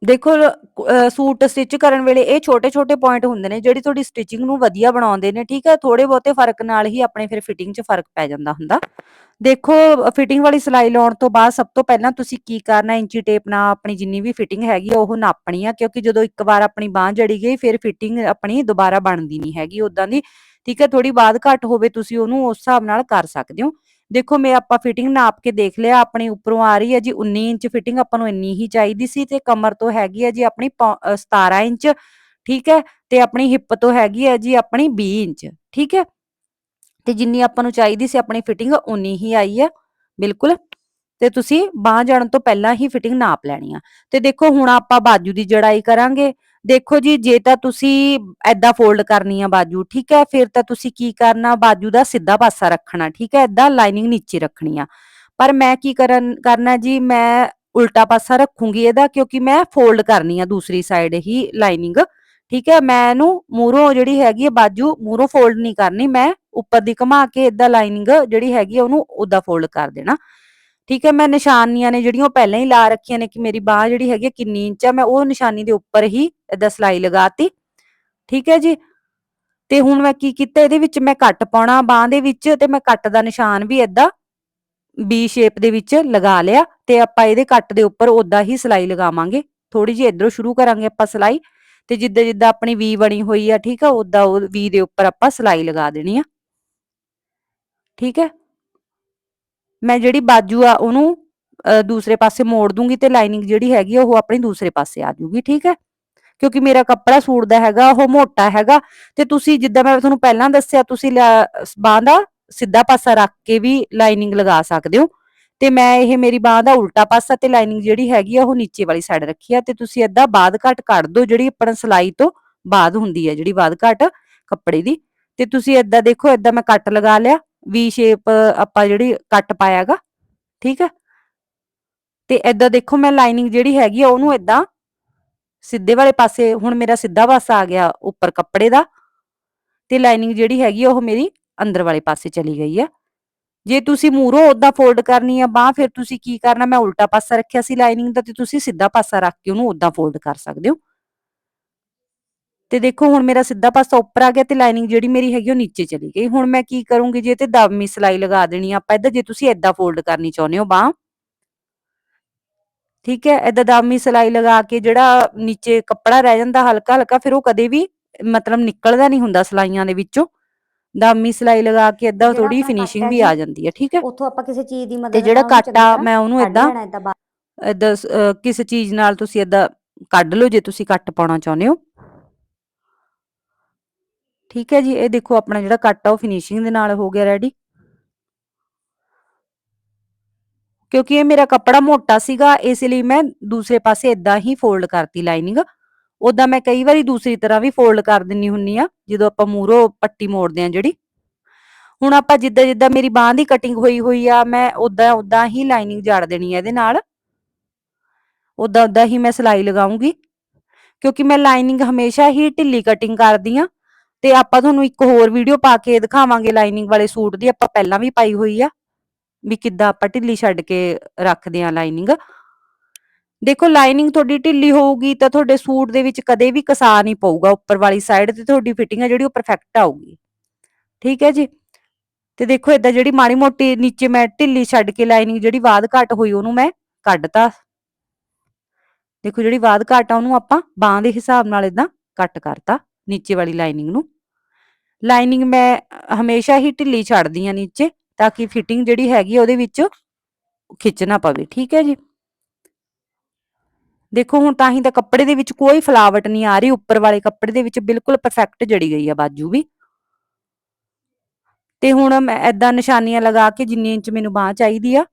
ਦੇਖੋ ਸੂਟ ਸਟਿਚ ਕਰਨ ਵੇਲੇ ਇਹ ਛੋਟੇ-ਛੋਟੇ ਪੁਆਇੰਟ ਹੁੰਦੇ ਨੇ ਜਿਹੜੀ ਤੁਹਾਡੀ ਸਟਿਚਿੰਗ ਨੂੰ ਵਧੀਆ ਬਣਾਉਂਦੇ ਨੇ, ਠੀਕ ਹੈ? ਥੋੜੇ ਬਹੁਤੇ ਫ਼ਰਕ ਨਾਲ ਹੀ ਆਪਣੇ ਫਿਰ ਫਿਟਿੰਗ 'ਚ ਫ਼ਰਕ ਪੈ ਜਾਂਦਾ ਹੁੰਦਾ। ਦੇਖੋ ਫਿਟਿੰਗ ਵਾਲੀ ਸਿਲਾਈ ਲਾਉਣ ਤੋਂ ਬਾਅਦ ਸਭ ਤੋਂ ਪਹਿਲਾਂ ਤੁਸੀਂ ਕੀ ਕਰਨਾ, ਇੰਚੀ ਟੇਪ ਨਾਲ ਆਪਣੀ ਜਿੰਨੀ ਵੀ ਫਿਟਿੰਗ ਹੈਗੀ ਆ, ਉਹ ਨਾਪਣੀ ਆ, ਕਿਉਂਕਿ ਜਦੋਂ ਇੱਕ ਵਾਰ ਆਪਣੀ ਬਾਹ ਜੜੀ ਗਈ, ਫਿਰ ਫਿਟਿੰਗ ਆਪਣੀ ਦੁਬਾਰਾ ਬਣਦੀ ਨਹੀਂ ਹੈਗੀ ਉਦਾਂ ਦੀ, ਠੀਕ ਹੈ? ਥੋੜੀ ਬਾਅਦ ਘੱਟ ਹੋਵੇ ਤੁਸੀਂ ਉਹਨੂੰ ਉਸ ਹਿਸਾਬ ਨਾਲ ਕਰ ਸਕਦੇ ਹੋ। ਦੇਖੋ, ਮੈਂ ਆਪਾਂ ਫਿਟਿੰਗ ਨਾਪ ਕੇ ਦੇਖ ਲਿਆ, ਆਪਣੀ ਉੱਪਰੋਂ ਆ ਰਹੀ ਹੈ ਜੀ 19 ਇੰਚ ਫਿਟਿੰਗ ਆਪਾਂ ਨੂੰ ਇੰਨੀ ਹੀ ਚਾਹੀਦੀ ਸੀ ਤੇ ਕਮਰ ਤੋਂ ਹੈਗੀ ਹੈ ਜੀ ਆਪਣੀ 17 ਇੰਚ, ਠੀਕ ਹੈ? ਤੇ ਆਪਣੀ ਹਿੱਪ ਤੋਂ ਹੈਗੀ ਹੈ ਜੀ ਆਪਣੀ 20 ਇੰਚ, ਠੀਕ ਹੈ? ਤੇ ਜਿੰਨੀ ਆਪਾਂ ਨੂੰ ਚਾਹੀਦੀ ਸੀ ਆਪਣੀ ਫਿਟਿੰਗ ਉਨੀ ਹੀ ਆਈ ਹੈ, ਬਿਲਕੁਲ। ਤੇ ਤੁਸੀਂ ਬਾਂਹ ਜਾਣ ਤੋਂ ਪਹਿਲਾਂ ਹੀ ਫਿਟਿੰਗ ਨਾਪ ਲੈਣੀ ਆ। ਤੇ ਦੇਖੋ, ਹੁਣ ਆਪਾਂ ਬਾਜੂ ਦੀ ਜੜਾਈ ਕਰਾਂਗੇ ਦੇਖੋ ਜੀ, ਜੇ ਤਾਂ ਤੁਸੀਂ ਐਦਾਂ ਫੋਲਡ ਕਰਨੀ ਆ ਬਾਜੂ, ਠੀਕ ਹੈ, ਫਿਰ ਤਾਂ ਤੁਸੀਂ ਕੀ ਕਰਨਾ, ਬਾਜੂ ਦਾ ਸਿੱਧਾ ਪਾਸਾ ਰੱਖਣਾ, ਠੀਕ ਹੈ ਐਦਾਂ ਲਾਈਨਿੰਗ ਨੀਚੇ ਰੱਖਣੀ ਆ। ਪਰ ਮੈਂ ਕੀ ਕਰਨ, ਕਰਨਾ ਜੀ, ਮੈਂ ਉਲਟਾ ਪਾਸਾ ਰੱਖੂੰਗੀ ਇਹਦਾ, ਕਿਉਂਕਿ ਮੈਂ ਫੋਲਡ ਕਰਨੀ ਆ ਦੂਸਰੀ ਸਾਈਡ ਹੀ ਲਾਈਨਿੰਗ ਠੀਕ ਹੈ, ਮੈਂ ਇਹਨੂੰ ਮੂਰੋਂ ਜਿਹੜੀ ਹੈਗੀ ਹੈ ਬਾਜੂ ਮੂਰੋਂ ਫੋਲਡ ਨਹੀਂ ਕਰਨੀ, ਮੈਂ ਉੱਪਰ ਦੀ ਘੁਮਾ ਕੇ ਇਦਾਂ ਲਾਈਨਿੰਗ ਜਿਹੜੀ ਹੈਗੀ ਆ ਉਹਨੂੰ ਉਦਾਂ ਫੋਲਡ ਕਰ ਦੇਣਾ। ਠੀਕ ਹੈ, ਮੈਂ ਨਿਸ਼ਾਨੀਆਂ ਨੇ ਜਿਹੜੀਆਂ ਉਹ ਪਹਿਲਾਂ ਹੀ ਲਾ ਰੱਖੀਆਂ ਨੇ ਕਿ ਮੇਰੀ ਬਾਹ ਜਿਹੜੀ ਹੈਗੀ ਕਿੰਨੀ ਇੰਚ ਆ, ਮੈਂ ਉਹ ਨਿਸ਼ਾਨੀ ਦੇ ਉੱਪਰ ਹੀ ਇਦਾਂ ਸਲਾਈ ਲਗਾਤੀ। ਠੀਕ ਹੈ ਜੀ? ਤੇ ਹੁਣ ਮੈਂ ਕੀ ਕੀਤਾ, ਇਹਦੇ ਵਿੱਚ ਮੈਂ ਕੱਟ ਪਾਉਣਾ ਬਾਹ ਦੇ ਵਿੱਚ ਤੇ ਮੈਂ ਕੱਟ ਦਾ ਨਿਸ਼ਾਨ ਵੀ ਇਦਾਂ ਬੀ ਸ਼ੇਪ ਦੇ ਵਿੱਚ ਲਗਾ ਲਿਆ ਤੇ ਆਪਾਂ ਇਹਦੇ ਕੱਟ ਦੇ ਉੱਪਰ ਉਦਾਂ ਹੀ ਸਲਾਈ ਲਗਾਵਾਂਗੇ। ਥੋੜੀ ਜਿਹੀ ਇਧਰੋਂ ਸ਼ੁਰੂ ਕਰਾਂਗੇ ਆਪਾਂ ਸਲਾਈ ਤੇ ਜਿੱਦਾਂ ਜਿੱਦਾਂ ਆਪਣੀ ਵੀ ਬਣੀ ਹੋਈ ਆ, ਠੀਕ ਆ ਉਦਾਂ ਉਹ ਵੀ ਦੇ ਉੱਪਰ ਆਪਾਂ ਸਲਾਈ ਲਗਾ ਦੇਣੀ ਆ। ਠੀਕ ਹੈ? ਮੈਂ ਜਿਹੜੀ ਬਾਜੂ ਆ ਉਹਨੂੰ ਦੂਸਰੇ ਪਾਸੇ ਮੋੜ ਦੂੰਗੀ ਤੇ ਲਾਈਨਿੰਗ ਜਿਹੜੀ ਹੈਗੀ ਆ ਉਹ ਆਪਣੀ ਦੂਸਰੇ ਪਾਸੇ ਆ ਜੂਗੀ ਠੀਕ ਹੈ? ਕਿਉਂਕਿ ਮੇਰਾ ਕੱਪੜਾ ਸੂਟ ਦਾ ਹੈਗਾ, ਉਹ ਮੋਟਾ ਹੈਗਾ, ਤੇ ਤੁਸੀਂ ਜਿੱਦਾਂ ਮੈਂ ਤੁਹਾਨੂੰ ਪਹਿਲਾਂ ਦੱਸਿਆ, ਤੁਸੀਂ ਬਾਹ ਦਾ ਸਿੱਧਾ ਪਾਸਾ ਰੱਖ ਕੇ ਵੀ ਲਾਈਨਿੰਗ ਲਗਾ ਸਕਦੇ ਹੋ। ਤੇ ਮੈਂ ਇਹ ਮੇਰੀ ਬਾਹ ਦਾ ਉਲਟਾ ਪਾਸਾ ਤੇ ਲਾਈਨਿੰਗ ਜਿਹੜੀ ਹੈਗੀ ਆ, ਉਹ ਨੀਚੇ ਵਾਲੀ ਸਾਈਡ ਰੱਖੀ ਆ, ਤੇ ਤੁਸੀਂ ਏਦਾਂ ਬਾਦ ਘਟ ਕੱਢ ਦਿਓ ਜਿਹੜੀ ਆਪਣਾ ਸਲਾਈ ਤੋਂ ਬਾਅਦ ਹੁੰਦੀ ਹੈ ਜਿਹੜੀ ਬਾਦ ਘਟ ਕੱਪੜੇ ਦੀ। ਤੇ ਤੁਸੀਂ ਏਦਾਂ ਦੇਖੋ, ਏਦਾਂ ਮੈਂ ਕੱਟ ਲਗਾ ਲਿਆ ਵੀ ਸ਼ੇਪ ਆਪਾਂ ਜਿਹੜੀ ਕੱਟ ਪਾਇਆਗਾ, ਠੀਕ ਹੈ ਤੇ ਏਦਾਂ ਦੇਖੋ ਮੈਂ ਲਾਈਨਿੰਗ ਜਿਹੜੀ ਹੈਗੀ ਆ, ਉਹਨੂੰ ਏਦਾਂ ਸਿੱਧੇ ਵਾਲੇ ਪਾਸੇ, ਹੁਣ ਮੇਰਾ ਸਿੱਧਾ ਪਾਸਾ ਆ ਗਿਆ ਉੱਪਰ ਕੱਪੜੇ ਦਾ, ਤੇ ਲਾਈਨਿੰਗ ਜਿਹੜੀ ਹੈਗੀ ਆ, ਉਹ ਮੇਰੀ ਅੰਦਰ ਵਾਲੇ ਪਾਸੇ ਚਲੀ ਗਈ ਆ। ਜੇ ਤੁਸੀਂ ਮੂਰੋ ਓਦਾਂ ਫੋਲਡ ਕਰਨੀ ਆ ਬਾਹ, ਫਿਰ ਤੁਸੀਂ ਕੀ ਕਰਨਾ? ਮੈਂ ਉਲਟਾ ਪਾਸਾ ਰੱਖਿਆ ਸੀ ਲਾਈਨਿੰਗ ਦਾ ਤੇ ਤੁਸੀਂ ਸਿੱਧਾ ਪਾਸਾ ਰੱਖ ਕੇ ਉਹਨੂੰ ਓਦਾਂ ਫੋਲਡ ਕਰ ਸਕਦੇ ਹੋ। ਤੇ ਦੇਖੋ ਹੁਣ ਮੇਰਾ ਸਿੱਧਾ ਪਾਸਾ ਉੱਪਰ ਆ ਗਿਆ ਤੇ ਲਾਈਨਿੰਗ ਜਿਹੜੀ ਮੇਰੀ ਹੈਗੀ ਉਹ ਨੀਚੇ ਚਲੀ ਗਈ। ਹੁਣ ਮੈਂ ਕੀ ਕਰੂੰਗੀ ਜੇ ਤੇ ਦਾਵਮੀ ਸਿਲਾਈ ਲਗਾ ਦੇਣੀ ਆ ਆਪਾਂ ਏਦਾਂ ਜੇ ਤੁਸੀਂ ਏਦਾਂ ਫੋਲਡ ਕਰਨੀ ਚਾਹੁੰਦੇ ਹੋ ਬਾਹ। ਠੀਕ ਹੈ ਏਦਾਂ ਦਾਵਮੀ ਸਿਲਾਈ ਲਗਾ ਕੇ ਜਿਹੜਾ ਨੀਚੇ ਕੱਪੜਾ ਰਹਿ ਜਾਂਦਾ ਹਲਕਾ ਹਲਕਾ ਫਿਰ ਉਹ ਕਦੇ ਵੀ ਮਤਲਬ ਨਿਕਲਦਾ ਨਹੀਂ ਹੁੰਦਾ ਸਲਾਈਆਂ ਦੇ ਵਿੱਚੋਂ। ਦਾਮੀ ਸਿਲਾਈ ਲਗਾ ਕੇ ਜਿਹੜਾ ਥੋੜੀ ਫਿਨਿਸ਼ਿੰਗ ਵੀ ਆ ਜਾਂਦੀ ਹੈ ਠੀਕ ਹੈ। ਉੱਥੋਂ ਆਪਾਂ ਕਿਸੇ ਚੀਜ਼ ਦੀ ਮਦਦ ਤੇ ਜਿਹੜਾ ਕੱਟ ਮੈਂ ਉਹਨੂੰ ਸ- ਅਹ ਕਿਸੇ ਚੀਜ਼ ਨਾਲ ਤੁਸੀਂ ਏਦਾਂ ਕੱਢ ਲਓ ਜੇ ਤੁਸੀਂ ਕੱਟ ਪਾਉਣਾ ਚਾਹੁੰਦੇ ਹੋ। ਠੀਕ ਹੈ ਜੀ, ਇਹ ਦੇਖੋ ਆਪਣਾ ਜਿਹੜਾ ਕੱਟ ਆ ਉਹ ਫਿਨਿਸ਼ਿੰਗ ਦੇ ਨਾਲ ਹੋ ਗਿਆ ਰੈਡੀ ਕਿਉਂਕਿ ਇਹ ਮੇਰਾ ਕੱਪੜਾ ਮੋਟਾ ਸੀਗਾ, ਇਸ ਲਈ ਮੈਂ ਦੂਸਰੇ ਪਾਸੇ ਇਦਾਂ ਹੀ ਫੋਲਡ ਕਰਤੀ ਲਾਈਨਿੰਗ ਉਦਾਂ ਮੈਂ ਕਈ ਵਾਰੀ ਦੂਸਰੀ ਤਰ੍ਹਾਂ ਵੀ ਫੋਲਡ ਕਰ ਦਿੰਨੀ ਹੁੰਨੀ ਆ ਜਦੋਂ ਆਪਾਂ ਮੂਰੋਂ ਪੱਟੀ ਮੋੜਦੇ ਆ ਜਿਹੜੀ। ਹੁਣ ਆਪਾਂ ਜਿੱਦਾਂ ਜਿੱਦਾਂ ਮੇਰੀ ਬਾਹ ਦੀ ਕਟਿੰਗ ਹੋਈ ਹੋਈ ਆ, ਮੈਂ ਉਦਾਂ ਉਦਾਂ ਹੀ ਲਾਈਨਿੰਗ ਜੜ ਦੇਣੀ ਆ ਇਹਦੇ ਨਾਲ। ਉਦਾਂ ਉਦਾਂ ਹੀ ਮੈਂ ਸਿਲਾਈ ਲਗਾਉਂਗੀ। ਕਿਉਂਕਿ ਮੈਂ ਲਾਈਨਿੰਗ ਹਮੇਸ਼ਾ ਹੀ ਢਿੱਲੀ ਕਟਿੰਗ ਕਰਦੀ ਆ ਤੇ ਆਪਾਂ ਤੁਹਾਨੂੰ ਇੱਕ ਹੋਰ ਵੀਡੀਓ ਪਾ ਕੇ ਦਿਖਾਵਾਂਗੇ ਲਾਈਨਿੰਗ ਵਾਲੇ ਸੂਟ ਦੀ, ਆਪਾਂ ਪਹਿਲਾਂ ਵੀ ਪਾਈ ਹੋਈ ਆ, ਵੀ ਕਿੱਦਾਂ ਆਪਾਂ ਢਿੱਲੀ ਛੱਡ ਕੇ ਰੱਖਦੇ ਆ ਲਾਈਨਿੰਗ ਦੇਖੋ ਲਾਈਨਿੰਗ ਤੁਹਾਡੀ ਢਿੱਲੀ ਹੋਊਗੀ ਤਾਂ ਤੁਹਾਡੇ ਸੂਟ ਦੇ ਵਿੱਚ ਕਦੇ ਵੀ ਕਸਾ ਨਹੀਂ ਪਊਗਾ, ਉੱਪਰ ਵਾਲੀ ਸਾਈਡ ਤੇ ਤੁਹਾਡੀ ਫਿਟਿੰਗ ਆ ਜਿਹੜੀ ਉਹ ਪਰਫੈਕਟ ਆਊਗੀ। ਠੀਕ ਹੈ ਜੀ? ਤੇ ਦੇਖੋ ਏਦਾਂ ਜਿਹੜੀ ਮਾੜੀ ਮੋਟੀ ਨੀਚੇ ਮੈਂ ਢਿੱਲੀ ਛੱਡ ਕੇ ਲਾਈਨਿੰਗ ਜਿਹੜੀ ਬਾਦ ਘਟ ਹੋਈ ਉਹਨੂੰ ਮੈਂ ਕੱਢਤਾ। ਦੇਖੋ ਜਿਹੜੀ ਬਾਦ ਘਟ ਆ ਉਹਨੂੰ ਆਪਾਂ ਬਾਹ ਦੇ ਹਿਸਾਬ ਨਾਲ ਇਦਾਂ ਕੱਟ ਕਰਤਾ, ਨੀਚੇ ਵਾਲੀ ਲਾਈਨਿੰਗ ਨੂੰ। ਲਾਈਨਿੰਗ ਮੈਂ ਹਮੇਸ਼ਾ ਹੀ ਢਿੱਲੀ ਛੱਡਦੀ ਆ ਨੀਚੇ, ਤਾਂ ਕਿ ਫਿਟਿੰਗ ਜਿਹੜੀ ਹੈਗੀ ਆ ਉਹਦੇ ਵਿੱਚ ਖਿੱਚ ਨਾ ਪਵੇ, ਠੀਕ ਹੈ ਜੀ? ਦੇਖੋ, ਹੁਣ ਤਾਂ ਹੀ ਤਾਂ ਕੱਪੜੇ ਦੇ ਵਿੱਚ ਕੋਈ ਫਲਾਵਟ ਨਹੀਂ ਆ ਰਹੀ, ਉੱਪਰ ਵਾਲੇ ਕੱਪੜੇ ਦੇ ਵਿੱਚ ਬਿਲਕੁਲ ਪਰਫੈਕਟ ਜੜੀ ਗਈ ਆ ਬਾਜੂ ਵੀ। ਤੇ ਹੁਣ ਮੈਂ ਏਦਾਂ ਨਿਸ਼ਾਨੀਆਂ ਲਗਾ ਕੇ ਜਿੰਨੀ ਇੰਚ ਮੈਨੂੰ ਬਾਹ ਚਾਹੀਦੀ ਆ,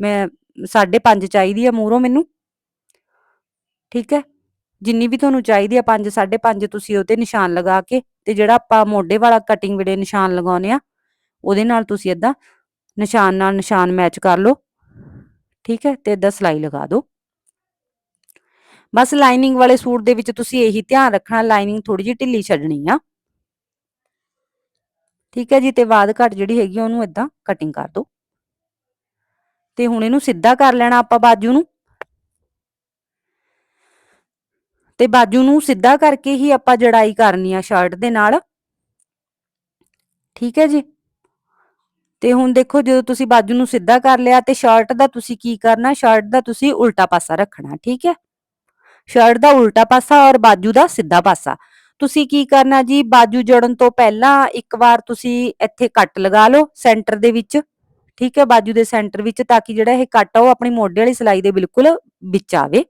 ਮੈਂ 5.5 ਚਾਹੀਦੀ ਆ ਮੂਹਰੋਂ ਮੈਨੂੰ। ਠੀਕ ਹੈ? ਜਿੰਨੀ ਵੀ ਤੁਹਾਨੂੰ ਚਾਹੀਦੀ ਆ 5 5.5 ਤੁਸੀਂ ਉਹਤੇ ਨਿਸ਼ਾਨ ਲਗਾ ਕੇ ਤੇ ਜਿਹੜਾ ਆਪਾਂ ਮੋਢੇ ਵਾਲਾ ਕਟਿੰਗ ਵੇਲੇ ਨਿਸ਼ਾਨ ਲਗਾਉਨੇ ਆ ਉਹਦੇ ਨਾਲ ਤੁਸੀਂ ਏਦਾਂ ਨਿਸ਼ਾਨ ਨਾਲ ਨਿਸ਼ਾਨ ਮੈਚ ਕਰ ਲਓ, ਠੀਕ ਹੈ, ਤੇ ਏਦਾਂ ਸਿਲਾਈ ਲਗਾ ਦਿਓ। ਬਸ ਲਾਈਨਿੰਗ ਵਾਲੇ ਸੂਟ ਦੇ ਵਿੱਚ ਤੁਸੀਂ ਇਹੀ ਧਿਆਨ ਰੱਖਣਾ ਲਾਈਨਿੰਗ ਥੋੜੀ ਜਿਹੀ ਢਿੱਲੀ ਛੱਡਣੀ ਆ। ਠੀਕ ਹੈ ਜੀ, ਤੇ ਬਾਅਦ ਘਟ ਜਿਹੜੀ ਹੈਗੀ ਆ, ਉਹਨੂੰ ਏਦਾਂ ਕਟਿੰਗ ਕਰ ਦਿਓ। ਤੇ ਹੁਣ ਇਹਨੂੰ ਸਿੱਧਾ ਕਰ ਲੈਣਾ ਆਪਾਂ ਬਾਜੂ ਨੂੰ। ਤੇ ਬਾਜੂ ਨੂੰ ਸਿੱਧਾ ਕਰਕੇ ਹੀ ਆਪਾਂ ਜੜਾਈ ਕਰਨੀ ਆ ਸ਼ਰਟ ਦੇ ਨਾਲ। ਠੀਕ ਹੈ ਜੀ? ਤੇ ਹੁਣ ਦੇਖੋ ਜਦੋਂ ਤੁਸੀਂ ਬਾਜੂ ਨੂੰ ਸਿੱਧਾ ਕਰ ਲਿਆ ਤੇ ਸ਼ਰਟ ਦਾ ਤੁਸੀਂ ਕੀ ਕਰਨਾ? ਸ਼ਰਟ ਦਾ ਤੁਸੀਂ ਉਲਟਾ ਪਾਸਾ ਰੱਖਣਾ, ਠੀਕ ਹੈ? ਸ਼ਰਟ ਦਾ ਉਲਟਾ ਪਾਸਾ ਔਰ ਬਾਜੂ ਦਾ ਸਿੱਧਾ ਪਾਸਾ। ਤੁਸੀਂ ਕੀ ਕਰਨਾ ਜੀ? ਬਾਜੂ ਜੜਨ ਤੋਂ ਪਹਿਲਾਂ ਇੱਕ ਵਾਰ ਤੁਸੀਂ ਇੱਥੇ ਕੱਟ ਲਗਾ ਲਓ ਸੈਂਟਰ ਦੇ ਵਿੱਚ, ਠੀਕ ਹੈ? ਬਾਜੂ ਦੇ ਸੈਂਟਰ ਵਿੱਚ ਤਾਂ ਕਿ ਜਿਹੜਾ ਇਹ ਕੱਟ ਆ ਉਹ ਆਪਣੀ ਮੋਢੇ ਵਾਲੀ ਸਿਲਾਈ ਦੇ ਬਿਲਕੁਲ ਵਿੱਚ ਆਵੇ।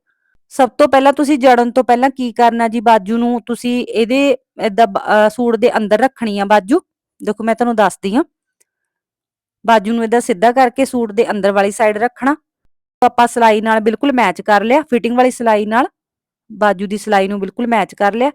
ਸਭ ਤੋਂ ਪਹਿਲਾਂ ਤੁਸੀਂ ਜੜਨ ਤੋਂ ਪਹਿਲਾਂ ਕੀ ਕਰਨਾ ਜੀ? ਬਾਜੂ ਨੂੰ ਤੁਸੀਂ ਇਹਦੇ ਏਦਾਂ ਸੂਟ ਦੇ ਅੰਦਰ ਰੱਖਣੀ ਆ ਬਾਜੂ। ਦੇਖੋ ਮੈਂ ਤੁਹਾਨੂੰ ਦੱਸਦੀ ਆ ਬਾਜੂ ਨੂੰ ਏਦਾਂ ਸਿੱਧਾ ਕਰਕੇ ਸੂਟ ਦੇ ਅੰਦਰ ਵਾਲੀ ਸਾਈਡ ਰੱਖਣਾ। ਆਪਾਂ ਸਿਲਾਈ ਨਾਲ ਬਿਲਕੁਲ ਮੈਚ ਕਰ ਲਿਆ ਫਿਟਿੰਗ ਵਾਲੀ ਸਿਲਾਈ ਨਾਲ। ਬਾਜੂ ਦੀ ਸਿਲਾਈ ਨੂੰ ਬਿਲਕੁਲ ਮੈਚ ਕਰ ਲਿਆ।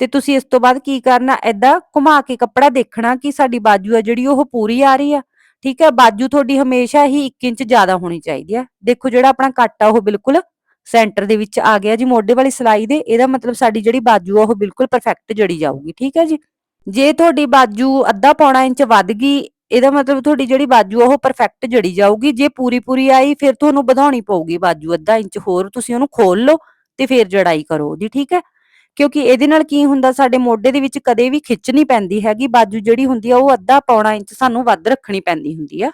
ਤੇ ਤੁਸੀਂ ਇਸ ਤੋਂ ਬਾਅਦ ਕੀ ਕਰਨਾ? ਏਦਾਂ ਘੁਮਾ ਕੇ ਕੱਪੜਾ ਦੇਖਣਾ ਕਿ ਸਾਡੀ ਬਾਜੂ ਆ ਜਿਹੜੀ ਉਹ ਪੂਰੀ ਆ ਰਹੀ ਆ। ਠੀਕ ਹੈ ਬਾਜੂ ਤੁਹਾਡੀ ਹਮੇਸ਼ਾ ਹੀ 1 ਇੰਚ ਜ਼ਿਆਦਾ ਹੋਣੀ ਚਾਹੀਦੀ ਆ। ਦੇਖੋ ਜਿਹੜਾ ਆਪਣਾ ਕੱਟ ਆ ਉਹ ਬਿਲਕੁਲ ਸੈਂਟਰ ਦੇ ਵਿੱਚ ਆ ਗਿਆ ਜੀ, ਮੋਢੇ ਵਾਲੀ ਸਿਲਾਈ ਦੇ, ਇਹਦਾ ਮਤਲਬ ਸਾਡੀ ਜਿਹੜੀ ਬਾਜੂ ਆ, ਉਹ ਬਿਲਕੁਲ ਪਰਫੈਕਟ ਜੜੀ ਜਾਊਗੀ, ਠੀਕ ਹੈ ਜੀ? ਜੇ ਤੁਹਾਡੀ ਬਾਜੂ ਅੱਧਾ ਪੌਣਾ ਇੰਚ ਵੱਧ ਗਈ, ਇਹਦਾ ਮਤਲਬ ਤੁਹਾਡੀ ਜਿਹੜੀ ਬਾਜੂ ਆ, ਉਹ ਪਰਫੈਕਟ ਜੜੀ ਜਾਊਗੀ, ਜੇ ਪੂਰੀ ਪੂਰੀ ਆਈ, ਫਿਰ ਤੁਹਾਨੂੰ ਵਧਾਉਣੀ ਪਊਗੀ ਬਾਜੂ ਅੱਧਾ ਇੰਚ ਹੋਰ, ਤੁਸੀਂ ਉਹਨੂੰ ਖੋਲ ਲਓ ਤੇ ਫਿਰ ਜੜਾਈ ਕਰੋ ਜੀ, ਠੀਕ ਹੈ? ਕਿਉਂਕਿ ਇਹਦੇ ਨਾਲ ਕੀ ਹੁੰਦਾ, ਸਾਡੇ ਮੋਢੇ ਦੇ ਵਿੱਚ ਕਦੇ ਵੀ ਖਿੱਚ ਨਹੀਂ ਪੈਂਦੀ ਹੈਗੀ, ਬਾਜੂ ਜਿਹੜੀ ਹੁੰਦੀ ਆ, ਉਹ ਅੱਧਾ ਪੌਣਾ ਇੰਚ ਸਾਨੂੰ ਵੱਧ ਰੱਖਣੀ ਪੈਂਦੀ ਹੁੰਦੀ ਆ।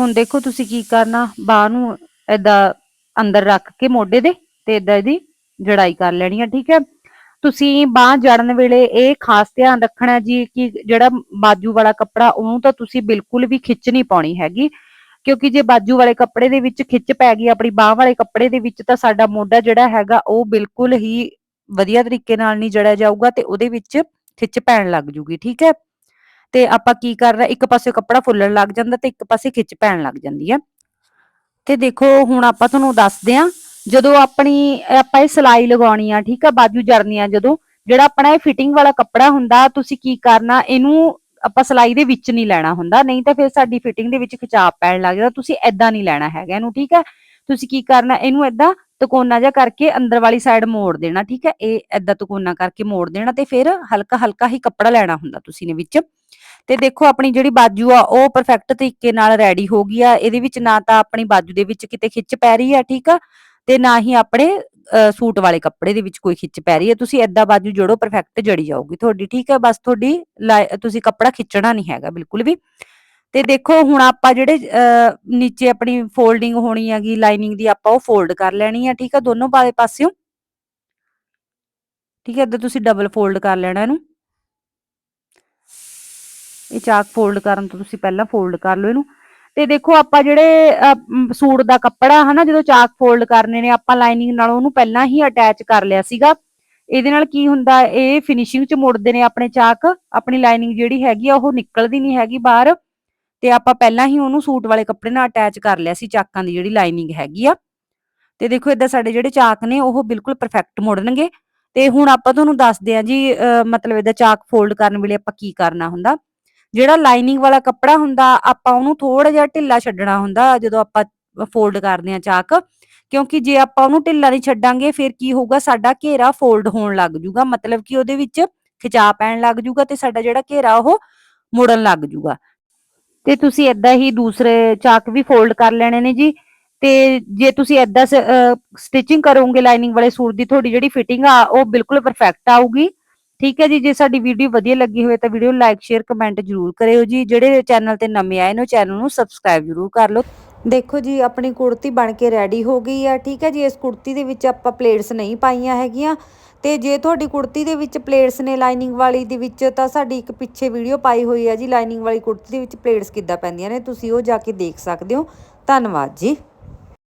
ਹੁਣ ਦੇਖੋ ਤੁਸੀਂ ਕੀ ਕਰਨਾ, ਬਾਹ ਨੂੰ ਏਦਾਂ ਅੰਦਰ ਰੱਖ ਕੇ ਮੋਢੇ ਦੇ ਤੇ ਏਦਾਂ ਇਹਦੀ ਜੜਾਈ ਕਰ ਲੈਣੀ ਹੈ ਠੀਕ ਹੈ? ਤੁਸੀਂ ਬਾਹ ਜੜਨ ਵੇਲੇ ਇਹ ਖਾਸ ਧਿਆਨ ਰੱਖਣਾ ਜੀ ਕਿ ਜਿਹੜਾ ਬਾਜੂ ਵਾਲਾ ਕੱਪੜਾ, ਉਹਨੂੰ ਤਾਂ ਤੁਸੀਂ ਬਿਲਕੁਲ ਵੀ ਖਿੱਚ ਨਹੀਂ ਪਾਉਣੀ ਹੈਗੀ। ਕਿਉਂਕਿ ਜੇ ਬਾਜੂ ਵਾਲੇ ਕੱਪੜੇ ਦੇ ਵਿੱਚ ਖਿੱਚ ਪੈ ਗਈ, ਆਪਣੀ ਬਾਹ ਵਾਲੇ ਕੱਪੜੇ ਦੇ ਵਿੱਚ, ਤਾਂ ਸਾਡਾ ਮੋਢਾ ਜਿਹੜਾ ਹੈਗਾ, ਉਹ ਬਿਲਕੁਲ ਹੀ ਵਧੀਆ ਤਰੀਕੇ ਨਾਲ ਨਹੀਂ ਜੜਿਆ ਜਾਊਗਾ ਤੇ ਉਹਦੇ ਵਿੱਚ ਖਿੱਚ ਪੈਣ ਲੱਗ ਜੂਗੀ, ਠੀਕ ਹੈ? ਤੇ ਆਪਾਂ ਕੀ ਕਰਨਾ ਇੱਕ ਪਾਸੇ ਕੱਪੜਾ ਫੁੱਲਣ ਲੱਗ ਜਾਂਦਾ ਤੇ ਇੱਕ ਪਾਸੇ ਖਿੱਚ ਪੈਣ ਲੱਗ ਜਾਂਦੀ ਹੈ। ਤੇ ਦੇਖੋ, ਹੁਣ ਆਪਾਂ ਤੁਹਾਨੂੰ ਦੱਸਦੇ ਆਂ ਜਦੋਂ ਆਪਣੀ, ਆਪਾਂ ਇਹ ਸਿਲਾਈ ਲਗਾਉਣੀ ਆ, ਠੀਕ ਆ, ਬਾਜੂ ਜੜਨੀ ਆ ਜਦੋਂ, ਜਿਹੜਾ ਆਪਣਾ ਇਹ ਫਿਟਿੰਗ ਵਾਲਾ ਕੱਪੜਾ ਹੁੰਦਾ, ਤੁਸੀਂ ਕੀ ਕਰਨਾ, ਇਹਨੂੰ ਆਪਾਂ ਸਿਲਾਈ ਦੇ ਵਿੱਚ ਨਹੀਂ ਲੈਣਾ ਹੁੰਦਾ, ਨਹੀਂ ਤਾਂ ਫਿਰ ਸਾਡੀ ਫਿਟਿੰਗ ਦੇ ਵਿੱਚ ਖਿਚਾਪ ਪੈਣ ਲੱਗਦਾ ਤੁਸੀਂ ਐਦਾਂ ਨਹੀਂ ਲੈਣਾ ਹੈਗਾ ਇਹਨੂੰ, ਠੀਕ ਹੈ ਤੁਸੀਂ ਕੀ ਕਰਨਾ, ਇਹਨੂੰ ਐਦਾਂ ਤਕੋਨਾ ਜਿਹਾ ਕਰਕੇ ਅੰਦਰ ਵਾਲੀ ਸਾਈਡ ਮੋੜ ਦੇਣਾ, ਠੀਕ ਹੈ ਇਹ ਐਦਾਂ ਤਕੋਨਾ ਕਰਕੇ ਮੋੜ ਦੇਣਾ ਤੇ ਫਿਰ ਹਲਕਾ ਹਲਕਾ ਹੀ ਕੱਪੜਾ ਲੈਣਾ ਹੁੰਦਾ ਤੁਸੀਂ ਨੇ ਵਿੱਚ। ਤੇ ਦੇਖੋ ਆਪਣੀ ਜਿਹੜੀ ਬਾਜੂ ਆ, ਉਹ ਪਰਫੈਕਟ ਤਰੀਕੇ ਨਾਲ ਰੈਡੀ ਹੋ ਗਈ ਆ। ਇਹਦੇ ਵਿੱਚ ਨਾ ਤਾਂ ਆਪਣੀ ਬਾਜੂ ਦੇ ਵਿੱਚ ਕਿਤੇ ਖਿੱਚ ਪੈ ਰਹੀ ਆ, ਠੀਕ ਆ? ਤੇ ਨਾ ਹੀ ਆਪਣੇ ਸੂਟ ਵਾਲੇ ਕੱਪੜੇ ਦੇ ਵਿੱਚ ਕੋਈ ਖਿੱਚ ਪੈ ਰਹੀ ਹੈ ਤੁਸੀਂ ਐਦਾਂ ਬਾਜੂ ਜੋੜੋ ਪਰਫੈਕਟ ਜੜੀ ਜਾਊਗੀ ਤੁਹਾਡੀ, ਠੀਕ ਹੈ ਬਸ ਤੁਹਾਡੀ ਤੁਸੀਂ ਕੱਪੜਾ ਖਿੱਚਣਾ ਨਹੀਂ ਹੈਗਾ ਬਿਲਕੁਲ ਵੀ। ਤੇ ਦੇਖੋ ਹੁਣ ਆਪਾਂ ਜਿਹੜੇ ਨੀਚੇ ਆਪਣੀ ਫੋਲਡਿੰਗ ਹੋਣੀ ਹੈਗੀ ਲਾਈਨਿੰਗ ਦੀ ਆਪਾਂ ਉਹ ਫੋਲਡ ਕਰ ਲੈਣੀ ਆ, ਠੀਕ ਆ? ਦੋਨੋਂ ਬਾਰੇ ਪਾਸਿਓਂ। ਠੀਕ ਹੈ ਇਦਾਂ ਤੁਸੀਂ ਡਬਲ ਫੋਲਡ ਕਰ ਲੈਣਾ ਇਹਨੂੰ। ਇਹ ਚਾਕ ਫੋਲਡ ਕਰਨ ਤੋਂ ਤੁਸੀਂ ਪਹਿਲਾਂ ਫੋਲਡ ਕਰ ਲਓ ਇਹਨੂੰ। ਤੇ ਦੇਖੋ ਆਪਾਂ ਜਿਹੜੇ ਸੂਟ ਦਾ ਕੱਪੜਾ ਹਨਾ, ਜਦੋਂ ਚਾਕ ਫੋਲਡ ਕਰਨੇ ਨੇ, ਆਪਾਂ ਲਾਈਨਿੰਗ ਨਾਲ ਉਹਨੂੰ ਪਹਿਲਾਂ ਹੀ ਅਟੈਚ ਕਰ ਲਿਆ ਸੀਗਾ। ਇਹਦੇ ਨਾਲ ਕੀ ਹੁੰਦਾ, ਇਹ ਫਿਨਿਸ਼ਿੰਗ ਚ ਮੁੜਦੇ ਨੇ ਆਪਣੇ ਚਾਕ। ਆਪਣੀ ਲਾਈਨਿੰਗ ਜਿਹੜੀ ਹੈਗੀ ਆ, ਉਹ ਨਿਕਲਦੀ ਨਹੀਂ ਹੈਗੀ ਬਾਹਰ। ਤੇ ਆਪਾਂ ਪਹਿਲਾਂ ਹੀ ਉਹਨੂੰ ਸੂਟ ਵਾਲੇ ਕੱਪੜੇ ਨਾਲ ਅਟੈਚ ਕਰ ਲਿਆ ਸੀ, ਚਾਕਾਂ ਦੀ ਜਿਹੜੀ ਲਾਈਨਿੰਗ ਹੈਗੀ ਆ। ਤੇ ਦੇਖੋ ਇਦਾਂ ਸਾਡੇ ਜਿਹੜੇ ਚਾਕ ਨੇ, ਉਹ ਬਿਲਕੁਲ ਪਰਫੈਕਟ ਮੁੜਨਗੇ। ਤੇ ਹੁਣ ਆਪਾਂ ਤੁਹਾਨੂੰ ਦੱਸਦੇ ਆ ਜੀ ਮਤਲਬ ਇਹਦਾ ਚਾਕ ਫੋਲਡ ਕਰਨ ਵੇਲੇ ਆਪਾਂ ਕੀ ਕਰਨਾ ਹੁੰਦਾ। ਜਿਹੜਾ ਲਾਈਨਿੰਗ ਵਾਲਾ ਕੱਪੜਾ ਹੁੰਦਾ, ਆਪਾਂ ਉਹਨੂੰ ਥੋੜਾ ਜਿਹਾ ਢਿੱਲਾ ਛੱਡਣਾ ਹੁੰਦਾ, ਜਦੋਂ ਆਪਾਂ ਫੋਲਡ ਕਰਦੇ ਆ ਚਾਕ, ਕਿਉਂਕਿ ਜੇ ਆਪਾਂ ਉਹਨੂੰ ਢਿੱਲਾ ਨਹੀਂ ਛੱਡਾਂਗੇ, ਫਿਰ ਕੀ ਹੋਊਗਾ, ਸਾਡਾ ਘੇਰਾ ਫੋਲਡ ਹੋਣ ਲੱਗ ਜੂਗਾ, ਮਤਲਬ ਕਿ ਉਹਦੇ ਵਿੱਚ ਖਿਚਾ ਪੈਣ ਲੱਗ ਜੂਗਾ ਤੇ ਸਾਡਾ ਜਿਹੜਾ ਘੇਰਾ ਉਹ ਮੁੜਨ ਲੱਗ ਜੂਗਾ। ਤੇ ਤੁਸੀਂ ਇਦਾਂ ਹੀ ਦੂਸਰੇ ਚਾਕ ਵੀ ਫੋਲਡ ਕਰ ਲੈਣੇ ਨੇ ਜੀ, ਤੇ ਜੇ ਤੁਸੀਂ ਇਦਾਂ ਸਟਿਚਿੰਗ ਕਰੋਗੇ ਲਾਈਨਿੰਗ ਵਾਲੇ ਸੂਟ ਦੀ, ਤੁਹਾਡੀ ਜਿਹੜੀ ਫਿਟਿੰਗ ਆ, ਉਹ ਬਿਲਕੁਲ ਪਰਫੈਕਟ ਆਊਗੀ। ਠੀਕ ਹੈ ਜੀ, ਜੇ ਸਾਡੀ ਵੀਡੀਓ ਵਧੀਆ ਲੱਗੀ ਹੋਵੇ ਤਾਂ ਵੀਡੀਓ ਲਾਈਕ ਸ਼ੇਅਰ ਕਮੈਂਟ ਜਰੂਰ ਕਰਿਓ ਜੀ। ਜਿਹੜੇ ਚੈਨਲ ਤੇ ਨਵੇਂ ਆਏ ਨੇ, ਉਹ ਚੈਨਲ ਨੂੰ ਸਬਸਕ੍ਰਾਈਬ ਜਰੂਰ ਕਰ ਲਓ। ਦੇਖੋ ਜੀ, ਆਪਣੀ ਕੁੜਤੀ ਬਣ ਕੇ ਰੈਡੀ ਹੋ ਗਈ ਆ ਠੀਕ ਹੈ ਜੀ। ਇਸ ਕੁੜਤੀ ਦੇ ਵਿੱਚ ਆਪਾਂ ਪਲੇਟਸ ਨਹੀਂ ਪਾਈਆਂ ਹੈਗੀਆਂ। ਤੇ ਜੇ ਤੁਹਾਡੀ ਕੁੜਤੀ ਦੇ ਵਿੱਚ ਪਲੇਟਸ ਨੇ ਲਾਈਨਿੰਗ ਵਾਲੀ ਦੇ ਵਿੱਚ, ਤਾਂ ਸਾਡੀ ਇੱਕ ਪਿੱਛੇ ਵੀਡੀਓ ਪਾਈ ਹੋਈ ਹੈ ਜੀ। ਲਾਈਨਿੰਗ ਵਾਲੀ ਕੁੜਤੀ ਦੇ ਵਿੱਚ ਪਲੇਟਸ ਕਿੱਦਾਂ ਪੈਂਦੀਆਂ ਨੇ, ਤੁਸੀਂ ਉਹ ਜਾ ਕੇ ਦੇਖ ਸਕਦੇ ਹੋ। ਧੰਨਵਾਦ ਜੀ।